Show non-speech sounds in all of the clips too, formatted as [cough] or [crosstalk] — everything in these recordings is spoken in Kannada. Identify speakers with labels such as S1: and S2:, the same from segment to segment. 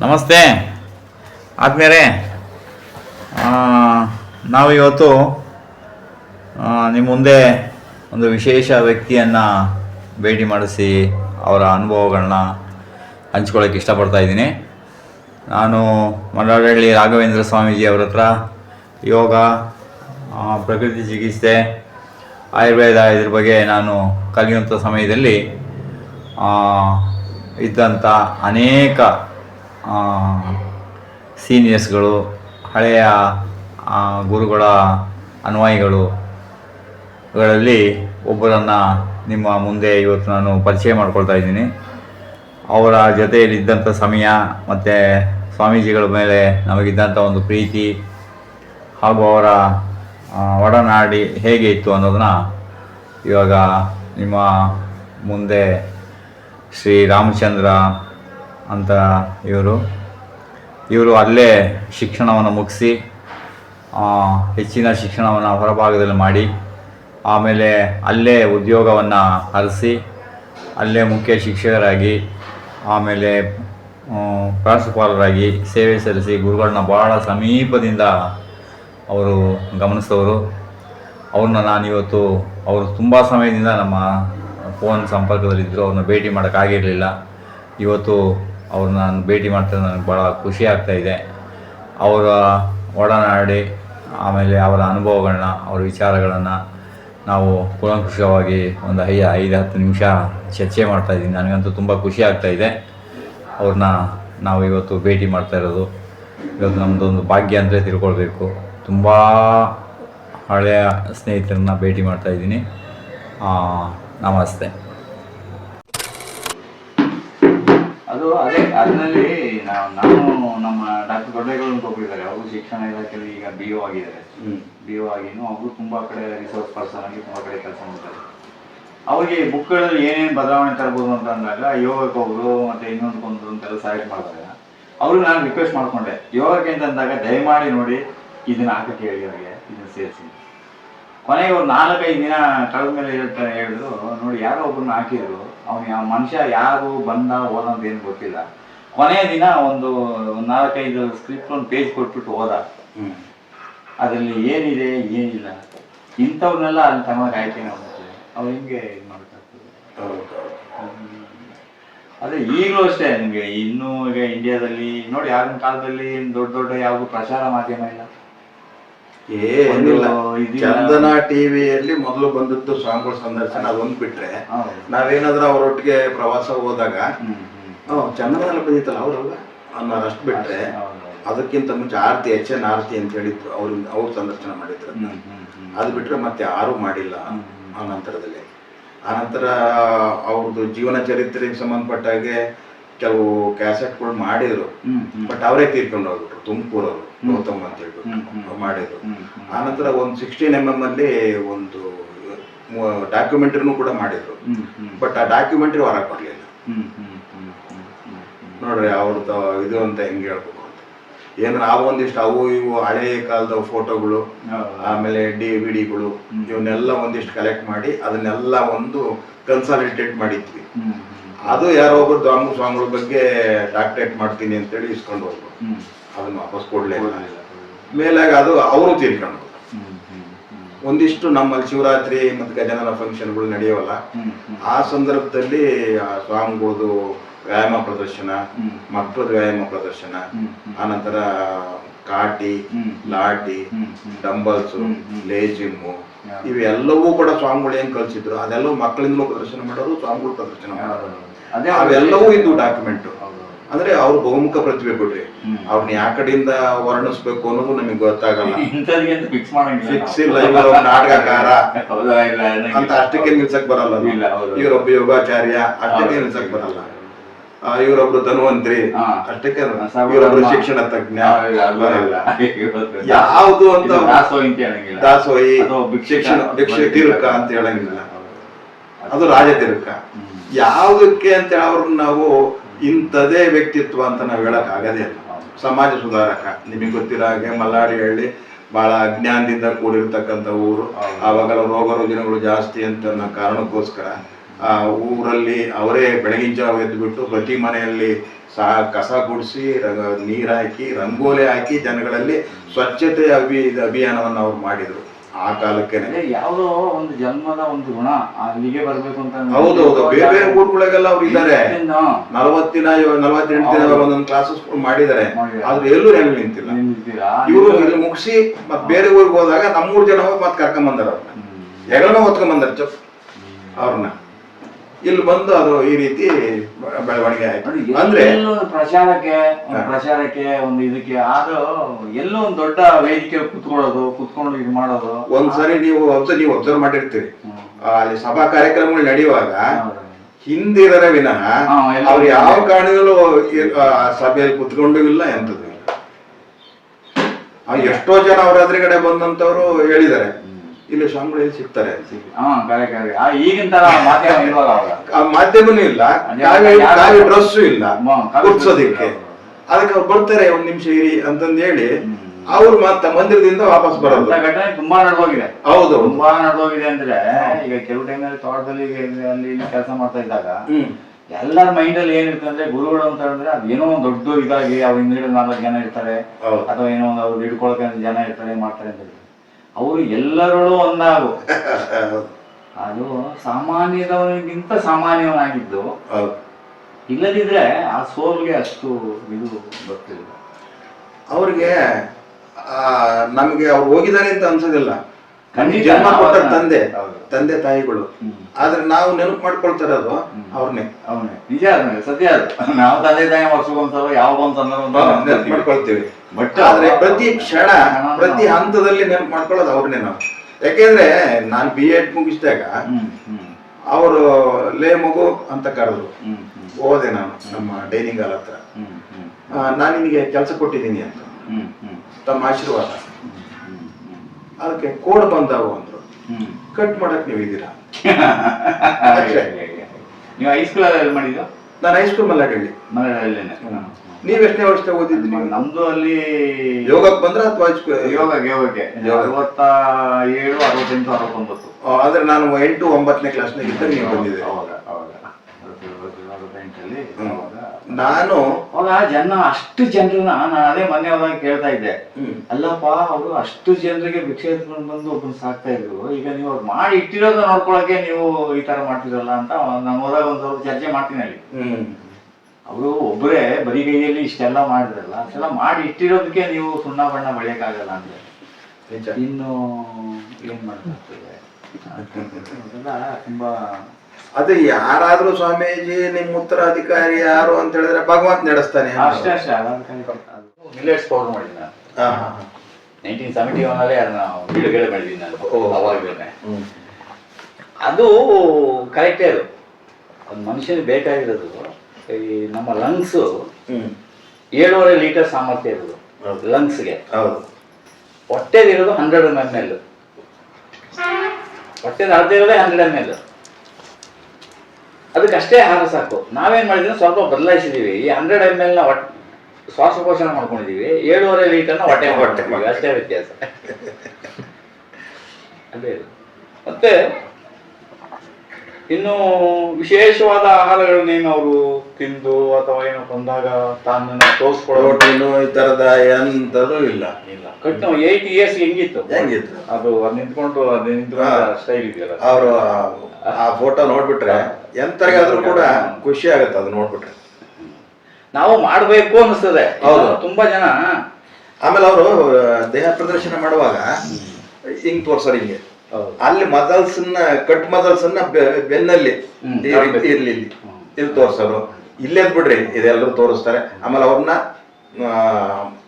S1: ನಮಸ್ತೆ. ಆದ್ಮೇಲೆ ನಾವು ಇವತ್ತು ನಿಮ್ಮ ಮುಂದೆ ಒಂದು ವಿಶೇಷ ವ್ಯಕ್ತಿಯನ್ನು ಭೇಟಿ ಮಾಡಿಸಿ ಅವರ ಅನುಭವಗಳನ್ನ ಹಂಚ್ಕೊಳ್ಳೋಕ್ಕೆ ಇಷ್ಟಪಡ್ತಾ ಇದ್ದೀನಿ. ನಾನು ಮಂಡಳಹಳ್ಳಿ ರಾಘವೇಂದ್ರ ಸ್ವಾಮೀಜಿ ಅವ್ರ ಹತ್ರ ಯೋಗ ಪ್ರಕೃತಿ ಚಿಕಿತ್ಸೆ, ಆಯುರ್ವೇದ ಇದ್ರ ಬಗ್ಗೆ ನಾನು ಕಲಿಯುವಂಥ ಸಮಯದಲ್ಲಿ ಇದ್ದಂಥ ಅನೇಕ ಸೀನಿಯರ್ಸ್ಗಳು ಹಳೆಯ ಗುರುಗಳ ಅನ್ವಯಿಗಳು ಗಳಲ್ಲಿ ಒಬ್ಬರನ್ನು ನಿಮ್ಮ ಮುಂದೆ ಇವತ್ತು ನಾನು ಪರಿಚಯ ಮಾಡ್ಕೊಳ್ತಾ ಇದ್ದೀನಿ. ಅವರ ಜೊತೆಯಲ್ಲಿದ್ದಂಥ ಸಮಯ ಮತ್ತು ಸ್ವಾಮೀಜಿಗಳ ಮೇಲೆ ನಮಗಿದ್ದಂಥ ಒಂದು ಪ್ರೀತಿ ಹಾಗೂ ಅವರ ಒಡನಾಡಿ ಹೇಗೆ ಇತ್ತು ಅನ್ನೋದನ್ನ ಇವಾಗ ನಿಮ್ಮ ಮುಂದೆ ಶ್ರೀ ರಾಮಚಂದ್ರ ಅಂತ ಇವರು. ಇವರು ಅಲ್ಲೇ ಶಿಕ್ಷಣವನ್ನು ಮುಗಿಸಿ ಹೆಚ್ಚಿನ ಶಿಕ್ಷಣವನ್ನು ಹೊರಭಾಗದಲ್ಲಿ ಮಾಡಿ, ಆಮೇಲೆ ಅಲ್ಲೇ ಉದ್ಯೋಗವನ್ನು ಅರಸಿ ಅಲ್ಲೇ ಮುಖ್ಯ ಶಿಕ್ಷಕರಾಗಿ, ಆಮೇಲೆ ಪ್ರಾಂಶುಪಾಲರಾಗಿ ಸೇವೆ ಸಲ್ಲಿಸಿ ಗುರುಗಳನ್ನ ಭಾಳ ಸಮೀಪದಿಂದ ಅವರು ಗಮನಿಸಿದವರು. ಅವ್ರನ್ನ ನಾನಿವತ್ತು, ಅವರು ತುಂಬ ಸಮಯದಿಂದ ನಮ್ಮ ಫೋನ್ ಸಂಪರ್ಕದಲ್ಲಿದ್ದರು ಅವ್ರನ್ನ ಭೇಟಿ ಮಾಡೋಕ್ಕಾಗಿರಲಿಲ್ಲ ಇವತ್ತು ಅವ್ರನ್ನ ನಾನು ಭೇಟಿ ಮಾಡ್ತಾ ನನಗೆ ಭಾಳ ಖುಷಿ ಇದೆ. ಅವರ ಒಡನಾಡಿ, ಆಮೇಲೆ ಅವರ ಅನುಭವಗಳನ್ನ, ಅವರ ವಿಚಾರಗಳನ್ನು ನಾವು ಕೂಲಂಕುಷವಾಗಿ ಒಂದು ಐ, ಐದು, ಹತ್ತು ನಿಮಿಷ ಚರ್ಚೆ ಮಾಡ್ತಾ ಇದ್ದೀನಿ. ನನಗಂತೂ ತುಂಬ ಖುಷಿ ಆಗ್ತಾ ಇದೆ. ಅವ್ರನ್ನ ನಾವು ಇವತ್ತು ಭೇಟಿ ಮಾಡ್ತಾ ಇರೋದು. ಇವತ್ತು ನಮ್ಮದೊಂದು ಭಾಗ್ಯ ಅಂದರೆ ತಿಳ್ಕೊಳ್ಬೇಕು. ತುಂಬ ಹಳೆಯ ಸ್ನೇಹಿತರನ್ನ ಭೇಟಿ ಮಾಡ್ತಾಯಿದ್ದೀನಿ ನಮಸ್ತೆ. ಅದು ಅದೇ ಅದರಲ್ಲಿ ನಾವು ನಾನು ನಮ್ಮ ಡಾಕ್ಟರ್ ದೊಡ್ಡಗಳು ಅಂತ ಒಬ್ಬರಿದ್ದಾರೆ ಅವರು ಶಿಕ್ಷಣ ಇಲಾಖೆಯಲ್ಲಿ ಈಗ ಬಿ ಒ ಆಗಿದ್ದಾರೆ. ಬಿ ಒ ಆಗಿನೂ ಅವರು ತುಂಬ ಕಡೆ ರಿಸೋರ್ಸ್ ಪರ್ಸನ್ ಆಗಿ ತುಂಬ ಕಡೆ ಕೆಲಸ ಮಾಡ್ತಾರೆ. ಅವ್ರಿಗೆ ಬುಕ್ಗಳಲ್ಲಿ ಏನೇನು ಬದಲಾವಣೆ ತರಬಹುದು ಅಂತ ಅಂದಾಗ ಯೋಗಕ್ಕೆ ಒಬ್ರು ಮತ್ತೆ ಇನ್ನೊಂದಕ್ಕೊಂದು ಅಂತೆಲ್ಲ ಸೆಲೆಕ್ಟ್ ಮಾಡಿದಾಗ ಅವರು ನಾನು ರಿಕ್ವೆಸ್ಟ್ ಮಾಡ್ಕೊಂಡೆ. ಯೋಗಕ್ಕೆ ಅಂತ ಅಂದಾಗ ದಯಮಾಡಿ ನೋಡಿ ಇದನ್ನ ಹಾಕಕ್ಕೆ ಹೇಳಿ ಅವ್ರಿಗೆ ಇದನ್ನ ಸೇರಿಸಿ. ಕೊನೆಗೆ ಒಂದು ನಾಲ್ಕೈದು ದಿನ ಕಳೆದ ಮೇಲೆ ಹೇಳ್ತಾರೆ ಹೇಳಿದ್ರು ನೋಡಿ ಯಾರೋ ಒಬ್ಬರನ್ನ ಹಾಕಿದ್ರು ಅವನು ಯಾವ ಮನುಷ್ಯ ಯಾರು ಬಂದ ಹೋದ ಅಂತ ಏನು ಗೊತ್ತಿಲ್ಲ. ಕೊನೆಯ ದಿನ ಒಂದು ನಾಲ್ಕೈದು ಸ್ಕ್ರಿಪ್ಟ್ ಒಂದು ಪೇಜ್ ಕೊಟ್ಬಿಟ್ಟು ಹೋದ. ಅದರಲ್ಲಿ ಏನಿದೆ ಏನಿಲ್ಲ. ಇಂಥವ್ರನ್ನೆಲ್ಲ ಅಲ್ಲಿ ತಗೊಂಡು ಆಯ್ಕೆ ಮಾಡ್ತಾರೆ ಅವ್ರು ಹಿಂಗೆ ಇದು ಮಾಡ್ತಾರೆ ಅದೇ ಈಗಲೂ ಅಷ್ಟೇ ನಿಮಗೆ ಇನ್ನೂ ಈಗ ಇಂಡಿಯಾದಲ್ಲಿ ನೋಡಿ ಆಗಿನ ಕಾಲದಲ್ಲಿ ದೊಡ್ಡ ದೊಡ್ಡ ಯಾವುದು ಪ್ರಚಾರ ಮಾಧ್ಯಮ ಇಲ್ಲ.
S2: ಏನಿಲ್ಲ. ಚಂದನ ಟಿವಿಯಲ್ಲಿ ಮೊದಲು ಬಂದದ್ದು ಸ್ವಾಮಿಗಳ ಸಂದರ್ಶನ ಅದೊಂದು ಬಿಟ್ರೆ. ನಾವೇನಾದ್ರೂ ಅವರೊಟ್ಟಿಗೆ ಪ್ರವಾಸ ಹೋದಾಗ ಚಂದನದಲ್ಲಿ ಬಂದಿತ್ತಲ್ಲ ಅವರಲ್ಲ ಅನ್ನೋದಷ್ಟು ಬಿಟ್ರೆ ಅದಕ್ಕಿಂತ ಮುಂಚೆ ಆರತಿ ಎಚ್ ಎನ್ ಆರತಿ ಅಂತ ಹೇಳಿದ್ರು ಅವ್ರು ಅವ್ರ ಸಂದರ್ಶನ ಮಾಡಿದ್ರು. ಅದು ಬಿಟ್ರೆ ಮತ್ತೆ ಯಾರು ಮಾಡಿಲ್ಲ. ಆ ನಂತರದಲ್ಲಿ ಆ ನಂತರ ಅವ್ರದ್ದು ಜೀವನ ಚರಿತ್ರೆಗೆ ಸಂಬಂಧಪಟ್ಟಾಗೆ ಕೆಲವು ಕ್ಯಾಸೆಟ್ಗಳು ಮಾಡಿದ್ರು. ಬಟ್ ಅವರೇ ತೀರ್ಕೊಂಡು ಹೋಗ್ಬಿಟ್ರು ತುಮಕೂರವರು
S1: ಅವರು
S2: ಗೌತಮ್ ಅಂತ ಹೇಳ್ಬಿಟ್ಟು ಮಾಡಿದ್ರು. ಆನಂತರ ಒಂದು ಸಿಕ್ಸ್ಟೀನ್ ಎಂ ಎಂ ಅಲ್ಲಿ ಒಂದು ಡಾಕ್ಯುಮೆಂಟ್ರಿನೂ ಕೂಡ ಮಾಡಿದ್ರು. ಬಟ್ ಆ ಡಾಕ್ಯುಮೆಂಟ್ರಿ ಹೊರಗೆ ಕೊಡ್ಲಿಲ್ಲ. ನೋಡ್ರಿ ಅವ್ರದ್ದು ಇದು ಅಂತ ಹೆಂಗ್ ಹೇಳ್ಬೇಕು? ಏನಾರ ಆ ಒಂದಿಷ್ಟು ಅವು ಇವು ಹಳೆ ಕಾಲದ ಫೋಟೋಗಳು. ಆಮೇಲೆ ಡಿ ವಿ ಡಿಗಳು. ಇವನ್ನೆಲ್ಲ ಒಂದಿಷ್ಟು ಕಲೆಕ್ಟ್ ಮಾಡಿ ಅದನ್ನೆಲ್ಲ ಒಂದು ಕನ್ಸಾಲಿಟೇಟ್ ಮಾಡಿದ್ವಿ. ಅದು ಯಾರೋ ಒಬ್ಬರು ದಾಮು ಸ್ವಾಮಿಗಳ ಬಗ್ಗೆ ಡಾಕ್ಟರೇಟ್ ಮಾಡ್ತೀನಿ ಅಂತೇಳಿ ಇಸ್ಕೊಂಡು ಹೋದ್ರು. ಅದನ್ನ ವಾಪಸ್
S1: ಕೊಡ್ಲೇ.
S2: ಮೇಲಾಗ ಅದು ಅವರು ತೀರ್ಕೊಂಡು. ಒಂದಿಷ್ಟು ನಮ್ಮಲ್ಲಿ ಶಿವರಾತ್ರಿ ಮತ್ತು ಗಜಾನನ ಫಂಕ್ಷನ್ಗಳು
S1: ಹ್ಮ್.
S2: ಆ ಸಂದರ್ಭದಲ್ಲಿ ಆ ಸ್ವಾಮಿಗಳದು ವ್ಯಾಯಾಮ ಪ್ರದರ್ಶನ ಮಕ್ಕಳ ವ್ಯಾಯಾಮ ಪ್ರದರ್ಶನ. ಆನಂತರ ಕಾಟಿ. ಲಾಟಿ. ಡಂಬಲ್ಸ್
S1: ಲೇಜಿಮ್ ಹ್ಮ್.
S2: ಇವೆಲ್ಲವೂ ಕೂಡ ಸ್ವಾಮಿಗಳು ಏನ್ ಕಲ್ಸಿದ್ರು ಅದೆಲ್ಲವೂ ಮಕ್ಕಳಿಂದಲೂ ಪ್ರದರ್ಶನ ಮಾಡೋರು ಸ್ವಾಮಿಗಳು ಪ್ರದರ್ಶನ ಮಾಡೋರು
S1: ಅದೇ
S2: ಅವೆಲ್ಲವೂ ಇದು ಡಾಕ್ಯುಮೆಂಟ್. ಅಂದ್ರೆ ಅವ್ರು ಬಹುಮುಖ ಪ್ರತಿಭೆ
S1: ಹ್ಮ್.
S2: ಅವ್ರನ್ನ ಯಾವ ಕಡೆಯಿಂದ ವರ್ಣಿಸ್ಬೇಕು ಅನ್ನೋದು ನಮಗೆ ಗೊತ್ತಾಗಲ್ಲ [laughs]
S1: ಫಿಕ್ಸ್
S2: ಇಲ್ಲ ಇವರು ನಾಟಕಕಾರ ಅಂತ ಅಷ್ಟಕ್ಕೆ ನಿಲ್ಸಕ್ ಬರಲ್ಲ. ಇವರೊಬ್ಬ ಯೋಗಾಚಾರ್ಯ ಅಷ್ಟಕ್ಕೆ. ನಿಲ್ಸಕ್ ಬರಲ್ಲ ಇವರೊಬ್ರು ಧನ್ವಂತ್ರಿ. ಅಷ್ಟಕ್ಕೆ. ಇವರೊಬ್ರು ಶಿಕ್ಷಣ ತಜ್ಞ ಯಾವುದು ಅಂತ
S1: ದಾಸೋಯಿ ದಾಸೋಹಿ
S2: ಶಿಕ್ಷಣ ಭಿಕ್ಷೆ ತಿರುಕ ಅಂತ ಹೇಳಂಗಿಲ್ಲ. ಅದು ರಾಜ ತಿರುಕ. ಯಾವುದಕ್ಕೆ ಅಂತ ಅವ್ರನ್ನ ನಾವು ಇಂಥದೇ ವ್ಯಕ್ತಿತ್ವ ಅಂತ ನಾವು ಹೇಳಕ್ ಆಗದೇ ಇಲ್ಲ ಸಮಾಜ ಸುಧಾರಕ. ನಿಮಗೆ ಗೊತ್ತಿರೋ ಹಾಗೆ ಮಲ್ಲಾಡಿ ಹಳ್ಳಿ ಬಹಳ ಅಜ್ಞಾನದಿಂದ ಕೂಡಿರ್ತಕ್ಕಂಥ ಊರು. ಆವಾಗ ರೋಗ ರುಜಿನಗಳು ಜಾಸ್ತಿ ಅಂತ ಕಾರಣಕ್ಕೋಸ್ಕರ ಊರಲ್ಲಿ ಅವರೇ ಬೆಳಗಿನ ಜಾವ ಎದ್ದು ಬಿಟ್ಟು ಪ್ರತಿ ಮನೆಯಲ್ಲಿ ಸಹ ಕಸ ಗುಡಿಸಿ ನೀರು ಹಾಕಿ ರಂಗೋಲಿ ಹಾಕಿ ಜನಗಳಲ್ಲಿ ಸ್ವಚ್ಛತೆ ಅಭಿ ಅಭಿಯಾನವನ್ನು ಅವ್ರು ಮಾಡಿದ್ರು ಆ
S1: ಕಾಲಕ್ಕೆ ಯಾವುದೋ ಒಂದು ಜನ್ಮದ ಒಂದು ಗುಣ ಅಲ್ಲಿಗೆ ಬರ್ಬೇಕು ಅಂತ
S2: ಹೌದೌದು. ಬೇರೆ ಬೇರೆ ಊರುಗಳಿಗೆಲ್ಲ ಅವ್ರು ಇದ್ದಾರೆ. ನಲವತ್ತಿನ ನಲವತ್ತೆಂಟು ದಿನ ಒಂದೊಂದು ಕ್ಲಾಸಸ್ ಮಾಡಿದ್ದಾರೆ. ಆದ್ರೆ ಎಲ್ಲೂ ಹೆಂಗ್ ನಿಂತಿಲ್ಲ. ಇವರು ಇಲ್ಲಿ ಮುಗಿಸಿ ಮತ್ತೆ ಬೇರೆ ಊರಿಗೆ ಹೋದಾಗ ನಮ್ಮೂರು ಜನ ಹೋಗಿ ಮತ್ತೆ ಕರ್ಕೊಂಡ್ ಬಂದಾರ ಅವ್ರನ್ನ ಹೊತ್ಕೊಂಡ್ ಬಂದಾರ ಚಪ್. ಅವ್ರನ್ನ ಇಲ್ಲಿ ಬಂದು ಅದು ಈ ರೀತಿ ಬೆಳವಣಿಗೆ ಆಯ್ತು. ಅಂದ್ರೆ
S1: ಪ್ರಚಾರಕ್ಕೆ ಪ್ರಚಾರಕ್ಕೆ ಒಂದು ಇದಕ್ಕೆ ಅದು ಎಲ್ಲೋ ಒಂದು ದೊಡ್ಡ ವೇದಿಕೆ ಕುತ್ಕೊಳ್ಳೋದು ಕುತ್ಕೊಂಡು ಇದು ಮಾಡೋದು.
S2: ಒಂದ್ಸರಿ ನೀವು ಅಬ್ಸರ್ವ್ ನೀವು ಅಬ್ಸರ್ವ್ ಮಾಡಿರ್ತೀರಿ. ಅಲ್ಲಿ ಸಭಾ ಕಾರ್ಯಕ್ರಮಗಳು ನಡೆಯುವಾಗ
S1: ಹಿಂದಿರ
S2: ಹಿಂದಿರರ ವಿನಃ ಅವ್ರು ಯಾವ ಕಾರಣದಲ್ಲೂ ಆ ಸಭೆಯಲ್ಲಿ ಕುತ್ಕೊಂಡು ಇಲ್ಲ ಎಂತದ್ದು ಎಷ್ಟೋ ಜನ ಅವ್ರ ಎದುರುಗಡೆ ಬಂದಂತವ್ರು ಹೇಳಿದ್ದಾರೆ. ಇಲ್ಲಿ ಸ್ವಾಮಿಗಳು ಎಲ್ಲಿ ಸಿಗ್ತಾರೆ
S1: ಹಾ ಕರೆ ಕರೆ ಆ ಈಗಿನ ತರ ಮಾಧ್ಯಮ
S2: ಆ ಮಾಧ್ಯಮನೂ ಇಲ್ಲ. ಡ್ರೆಸ್ಸು ಇಲ್ಲ. ಕುರ್ಸೋದಿಕ್ಕೆ. ಅದಕ್ಕೆ ಅವ್ರು ಬರ್ತಾರೆ ಒಂದ್ ನಿಮಿಷ ಇರಿ ಅಂತಂದ ಹೇಳಿ. ಅವ್ರು ಮತ್ತೆ ಮಂದಿರದಿಂದ ವಾಪಸ್ ಬರೋದು.
S1: ಘಟನೆ ತುಂಬಾ ನಡೆದೋಗಿದೆ.
S2: ಹೌದು.
S1: ತುಂಬಾ ನಡೆದೋಗಿದೆ ಅಂದ್ರೆ ಈಗ ಕೆಲವು ಟೈಮ್ ಅಲ್ಲಿ ತೋಟದಲ್ಲಿ ಅಲ್ಲಿ ಇಲ್ಲಿ ಕೆಲಸ ಮಾಡ್ತಾ ಇದ್ದಾಗ ಎಲ್ಲರ ಮೈಂಡ್ ಅಲ್ಲಿ ಏನಿರ್ತದೆ ಅಂದ್ರೆ ಗುರುಗಳು ಅಂತ ಹೇಳಿದ್ರೆ ಅದೇನೋ ಒಂದು ದೊಡ್ಡ ಇದಾಗಿ ಅವ್ರ ಹಿಂದ್ಗಡೆ ನಾಲ್ಕು ಜನ ಇರ್ತಾರೆ. ಅಥವಾ ಏನೋ ಒಂದು ಅವ್ರು ಹಿಡ್ಕೊಳಕ್ಕೆ ಜನ ಇರ್ತಾರೆ ಮಾಡ್ತಾರೆ ಅಂತ ಹೇಳಿ ಅವರು ಎಲ್ಲರಲ್ಲೂ ಒಂದಾಗು. ಅದು ಸಾಮಾನ್ಯದವನಿಗಿಂತ ಸಾಮಾನ್ಯವನಾಗಿದ್ದು ಇಲ್ಲದಿದ್ರೆ ಆ ಸೋಲ್ಗೆ ಅಷ್ಟು ಇದು ಗೊತ್ತಿಲ್ಲ
S2: ಅವ್ರಿಗೆ ನಮ್ಗೆ ಅವ್ರು ಹೋಗಿದ್ದಾರೆ ಅಂತ ಅನ್ಸೋದಿಲ್ಲ. ತಂದೆ. ತಂದೆ ತಾಯಿಗಳು. ಆದ್ರೆ ನಾವು ನೆನಪು ಮಾಡ್ಕೊಳ್ತಿರೋದು ಅವ್ರನ್ನೇ
S1: ಅವನೇ ನಿಜ ಅದು ಸತ್ಯ ಅದು. ನಾವು ತಂದೆ ತಾಯಿ ವರ್ಷಕ್ಕೊಂದ್ಸಲ ಯಾವ ಒಂದು ಸಂದರ್ಭ
S2: ನೆನಪು ಮಾಡ್ಕೊಳ್ತೀವಿ.
S1: ಬಟ್
S2: ಆದ್ರೆ ಪ್ರತಿ ಕ್ಷಣ ಪ್ರತಿ ಹಂತದಲ್ಲಿ ನೆನಪು ಮಾಡ್ಕೊಳ್ಳೋದು ಅವ್ರನ್ನೇ ನಾವು. ಯಾಕೆಂದ್ರೆ ನಾನು ಬಿ ಎಡ್ ಮುಗಿಸಿದಾಗ ಅವರು ಲೇ ಮಗು ಅಂತ ಕರೆದ್ರು. ಹೋದೆ ನಾನು ನಮ್ಮ ಡೈನಿಂಗ್ ಹಾಲ್ ಹತ್ರ. ನಾನು ನಿನಗೆ ಕೆಲಸ ಕೊಟ್ಟಿದ್ದೀನಿ ಅಂತ. ತಮ್ಮ ಆಶೀರ್ವಾದ. ಅದಕ್ಕೆ ಕೋಡ್ ಬಂದವು ಅಂದ್ರು. ಕಟ್ ಮಾಡಕ್ [laughs] ನೀವು ಇದ್ದೀರಾ?
S1: ನೀವು ಹೈಸ್ಕೂಲ್ ಎಲ್ಲಿ ಮಾಡಿದ್ದು?
S2: ನಾನು ಹೈಸ್ಕೂಲ್ ಮಲ್ಲಾಡಳ್ಳಿ
S1: ಮಲೆಯಾಳಲ್ಲೇನೆ
S2: ನೀವ್ ಎಷ್ಟನೇ ವರ್ಷ ಓದಿದ್ರಿ ನೀವು?
S1: ನಮ್ದು ಅಲ್ಲಿ
S2: ಯೋಗಕ್ಕೆ ಬಂದ್ರೆ ಅಥವಾ ಯೋಗಕ್ಕೆ
S1: ಯೋಗ ಯೋಗಕ್ಕೆ
S2: ಯೋಗ.
S1: ಅರವತ್ತ ಏಳು ಅರವತ್ತೆಂಟು ಅರವತ್ತೊಂಬತ್ತು.
S2: ಆದ್ರೆ ನಾನು ಎಂಟು ಒಂಬತ್ತನೇ ಕ್ಲಾಸ್ನಾಗ ಇದ್ದಾಗ ನೀವು ಬಂದಿದ್ದೆ
S1: ಅವಾಗ ಅವಾಗ
S2: ನಾನು
S1: ಅವಾಗ ಜನ ಅಷ್ಟು ಜನರನ್ನ ನಾನು ಅದೇ ಮೊನ್ನೆ ಹೋದಾಗ ಕೇಳ್ತಾ ಇದ್ದೆ. ಅಲ್ಲಪ್ಪ ಅವರು ಅಷ್ಟು ಜನರಿಗೆ ಭಿಕ್ಷೆ ಎತ್ಕೊಂಡು ಬಂದು ಒಬ್ಬನ್ ಸಾಕ್ತಾ ಇದ್ರು. ಈಗ ನೀವು ಅವ್ರು ಮಾಡಿ ಇಟ್ಟಿರೋದು ನೋಡ್ಕೊಳಕ್ಕೆ ನೀವು ಈ ತರ ಮಾಡ್ತಿದ್ರಲ್ಲ ಅಂತ ನಾನು ಹೋದಾಗ ಒಂದ್ ಸ್ವಲ್ಪ ಚರ್ಚೆ ಮಾಡ್ತೀನಿ ಅಲ್ಲಿ. ಅವರು ಒಬ್ಬರೇ ಬರಿಗೈಯಲ್ಲಿ ಇಷ್ಟೆಲ್ಲ ಮಾಡಿದ್ರಲ್ಲ ಅಷ್ಟೆಲ್ಲ ಮಾಡಿ ಇಟ್ಟಿರೋದಕ್ಕೆ ನೀವು ಸುಣ್ಣ ಬಣ್ಣ ಬಳಿಯಕ್ಕಾಗಲ್ಲ ಅಂದ್ರೆ. ಇನ್ನು ಏನ್ ಮಾಡ್ತಾರೆ ತುಂಬಾ
S2: ಅದೇ ಯಾರಾದ್ರೂ ಸ್ವಾಮೀಜಿ ನಿಮ್ ಉತ್ತರಾಧಿಕಾರಿ ಯಾರು ಅಂತ ಹೇಳಿದ್ರೆ ಭಗವಂತ ನಡೆಸ್ತಾನೆ.
S1: ಅಷ್ಟೇ ಅಷ್ಟೇ ಮಿಲೆಟ್ಸ್ ಪೌಡರ್ ಮಾಡಿದ್ದೀನಿ ನಾನು. ನೈನ್ಟೀನ್ ಸೆವೆಂಟಿ ಒನ್ ಅಲ್ಲೇ ಅದನ್ನ ಬಿಡುಗಡೆ ಮಾಡಿದ್ವಿ ನಾನು. ಅವಾಗಲೇ. ಅದು ಕರೆಕ್ಟೇ ಅದು ಒಂದು ಮನುಷ್ಯನಿಗೆ ಬೇಕಾಗಿರೋದು ಈ ನಮ್ಮ ಲಂಗ್ಸು
S2: ಹ್ಮ್.
S1: ಏಳುವರೆ ಲೀಟರ್ ಸಾಮರ್ಥ್ಯ ಇರೋದು. ಲಂಗ್ಸ್ಗೆ
S2: ಹೌದು
S1: ಹೊಟ್ಟೆದಿರೋದು ಹಂಡ್ರೆಡ್ ಎಂ ಎಲ್ ಹೊಟ್ಟೆದ ಅರ್ಧ ಇರೋದೇ ಹಂಡ್ರೆಡ್ ಎಂ ಎಲ್ ಅದಕ್ಕಷ್ಟೇ ಆಹಾರ ಸಾಕು. ನಾವೇನು ಮಾಡಿದ್ವಿ ಸ್ವಲ್ಪ ಬದಲಾಯಿಸಿದ್ದೀವಿ ಈ ಹಂಡ್ರೆಡ್ ಎಂ ಎಲ್ನ ನ ಹೊಟ್ಟೆ ಶ್ವಾಸಕೋಶನ ಮಾಡ್ಕೊಂಡಿದ್ದೀವಿ ಏಳುವರೆ ಲೀಟರ್ನ ಹೊಟ್ಟೆ ಹೊಟ್ಟೆ ಅಷ್ಟೇ ವ್ಯತ್ಯಾಸ. [laughs] ಅದೇ. ಮತ್ತೆ ಇನ್ನು ವಿಶೇಷವಾದ ಆಹಾರಗಳನ್ನೇನು ಅವರು ತಿಂದು ಅಥವಾ ಏನು ಬಂದಾಗ ತಾನು ತೋರಿಸ್ಕೊಳ್ಳೋ
S2: ಈ ತರದ ಎಂತದೂ ಇಲ್ಲ.
S1: ಇಲ್ಲ. ಕಟ್ ಏಯ್ಟ್ ಇಯರ್ಸ್ ಹೆಂಗಿತ್ತು?
S2: ಹೆಂಗಿತ್ತು?
S1: ಅದು ಅದು ನಿಂತ್ಕೊಂಡು ಅದು ನಿಂತ್ಕೊಂಡು ಸ್ಟೈಲ್ ಇದೆಯಲ್ಲ
S2: ಅವರು ಆ ಫೋಟೋ ನೋಡ್ಬಿಟ್ರೆ ಎಂತರಿಗಾದ್ರೂ ಕೂಡ ಖುಷಿ ಆಗುತ್ತೆ ಅದು ನೋಡ್ಬಿಟ್ರೆ.
S1: ನಾವು ಮಾಡಬೇಕು ಅನಿಸ್ತದೆ.
S2: ಹೌದು.
S1: ತುಂಬಾ ಜನ.
S2: ಆಮೇಲೆ ಅವರು ದೇಹ ಪ್ರದರ್ಶನ ಮಾಡುವಾಗ ಹಿಂಗ್ ತೋರ್ಸೋರು ಹಿಂಗೆ. ಅಲ್ಲಿ ಮಸಲ್ಸ್ ಕಟ್ ಮಸಲ್ಸ್ ಅನ್ನ ಬೆನ್ನಲ್ಲಿ ಇರ್ಲಿ ಇಲ್ಲಿ.
S1: ಹ್ಮ್.
S2: ಇಲ್ಲಿ ತೋರ್ಸೋರು. ಇಲ್ಲೇ ಬಿಡ್ರಿ ಇದೆಲ್ಲರೂ ತೋರಿಸ್ತಾರೆ. ಆಮೇಲೆ ಅವ್ರನ್ನ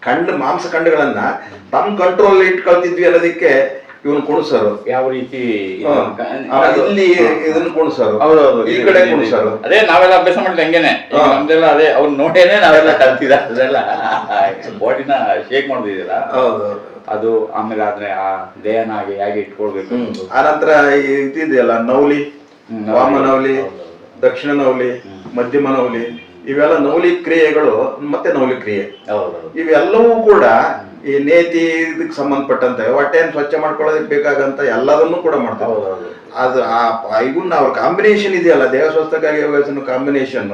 S2: ಕಂಡು ಮಾಂಸ ಖಂಡಗಳನ್ನ ತಮ್ಮ ಕಂಟ್ರೋಲ್ ಇಟ್ಕೊಳ್ತಿದ್ವಿ ಅನ್ನೋದಕ್ಕೆ ಇವನ್ ಕುಣಸರು.
S1: ಯಾವ ರೀತಿ
S2: ಇಲ್ಲಿ ಇದನ್ನ ಕುಣಸರು. ಈ ಕಡೆ ಕುಣಸರು.
S1: ಅದೇ ನಾವೆಲ್ಲ ಅಭ್ಯಾಸ ಮಾಡಿದ ಹಂಗೇನೆ. ನಮ್ದೆಲ್ಲ ಅದೇ ಅವ್ರು ನೋಡೇನೆ ನಾವೆಲ್ಲ ಕಲ್ತಿದ ಅದೆಲ್ಲ. [laughs] ಬಾಡಿನ ಶೇಕ್ ಮಾಡ್ತಿದ್ದೀರಾ?
S2: ಹೌದು.
S1: ಅದು ಆಮೇಲೆ ಆದ್ರೆ ಆ ದೇಹನಾಗಿ ಹಾಗೆ ಇಟ್ಕೊಳ್ಬೇಕು
S2: ಆ
S1: ನಂತರ
S2: ಆನಂತರ ಇದಿದೆಯಲ್ಲ ನೌಲಿ
S1: ವಾಮನೌಲಿ
S2: ವಾಮ. ದಕ್ಷಿಣ
S1: ನೌಲಿ
S2: ಮಧ್ಯಮ ನೌಲಿ ಇವೆಲ್ಲ ನೌಲಿ ಕ್ರಿಯೆಗಳು ಮತ್ತೆ ನೌಲಿ ಕ್ರಿಯೆ. ಇವೆಲ್ಲವೂ ಕೂಡ ಈ ನೇತಿ ಇದಕ್ಕೆ ಸಂಬಂಧಪಟ್ಟಂತೆ ಹೊಟ್ಟೆಯನ್ನು ಸ್ವಚ್ಛ ಮಾಡ್ಕೊಳ್ಳೋದಕ್ಕೆ ಬೇಕಾಗಂತ ಎಲ್ಲದನ್ನು ಕೂಡ ಮಾಡ್ತಾರೆ ಅದು ಆ ಇವನ್ನ ಅವ್ರ ಕಾಂಬಿನೇಷನ್ ಇದೆಯಲ್ಲ ದೇಹ ಸ್ವಸ್ಥಕ್ಕಾಗಿ ಯೋಗಾಸನ ಕಾಂಬಿನೇಷನ್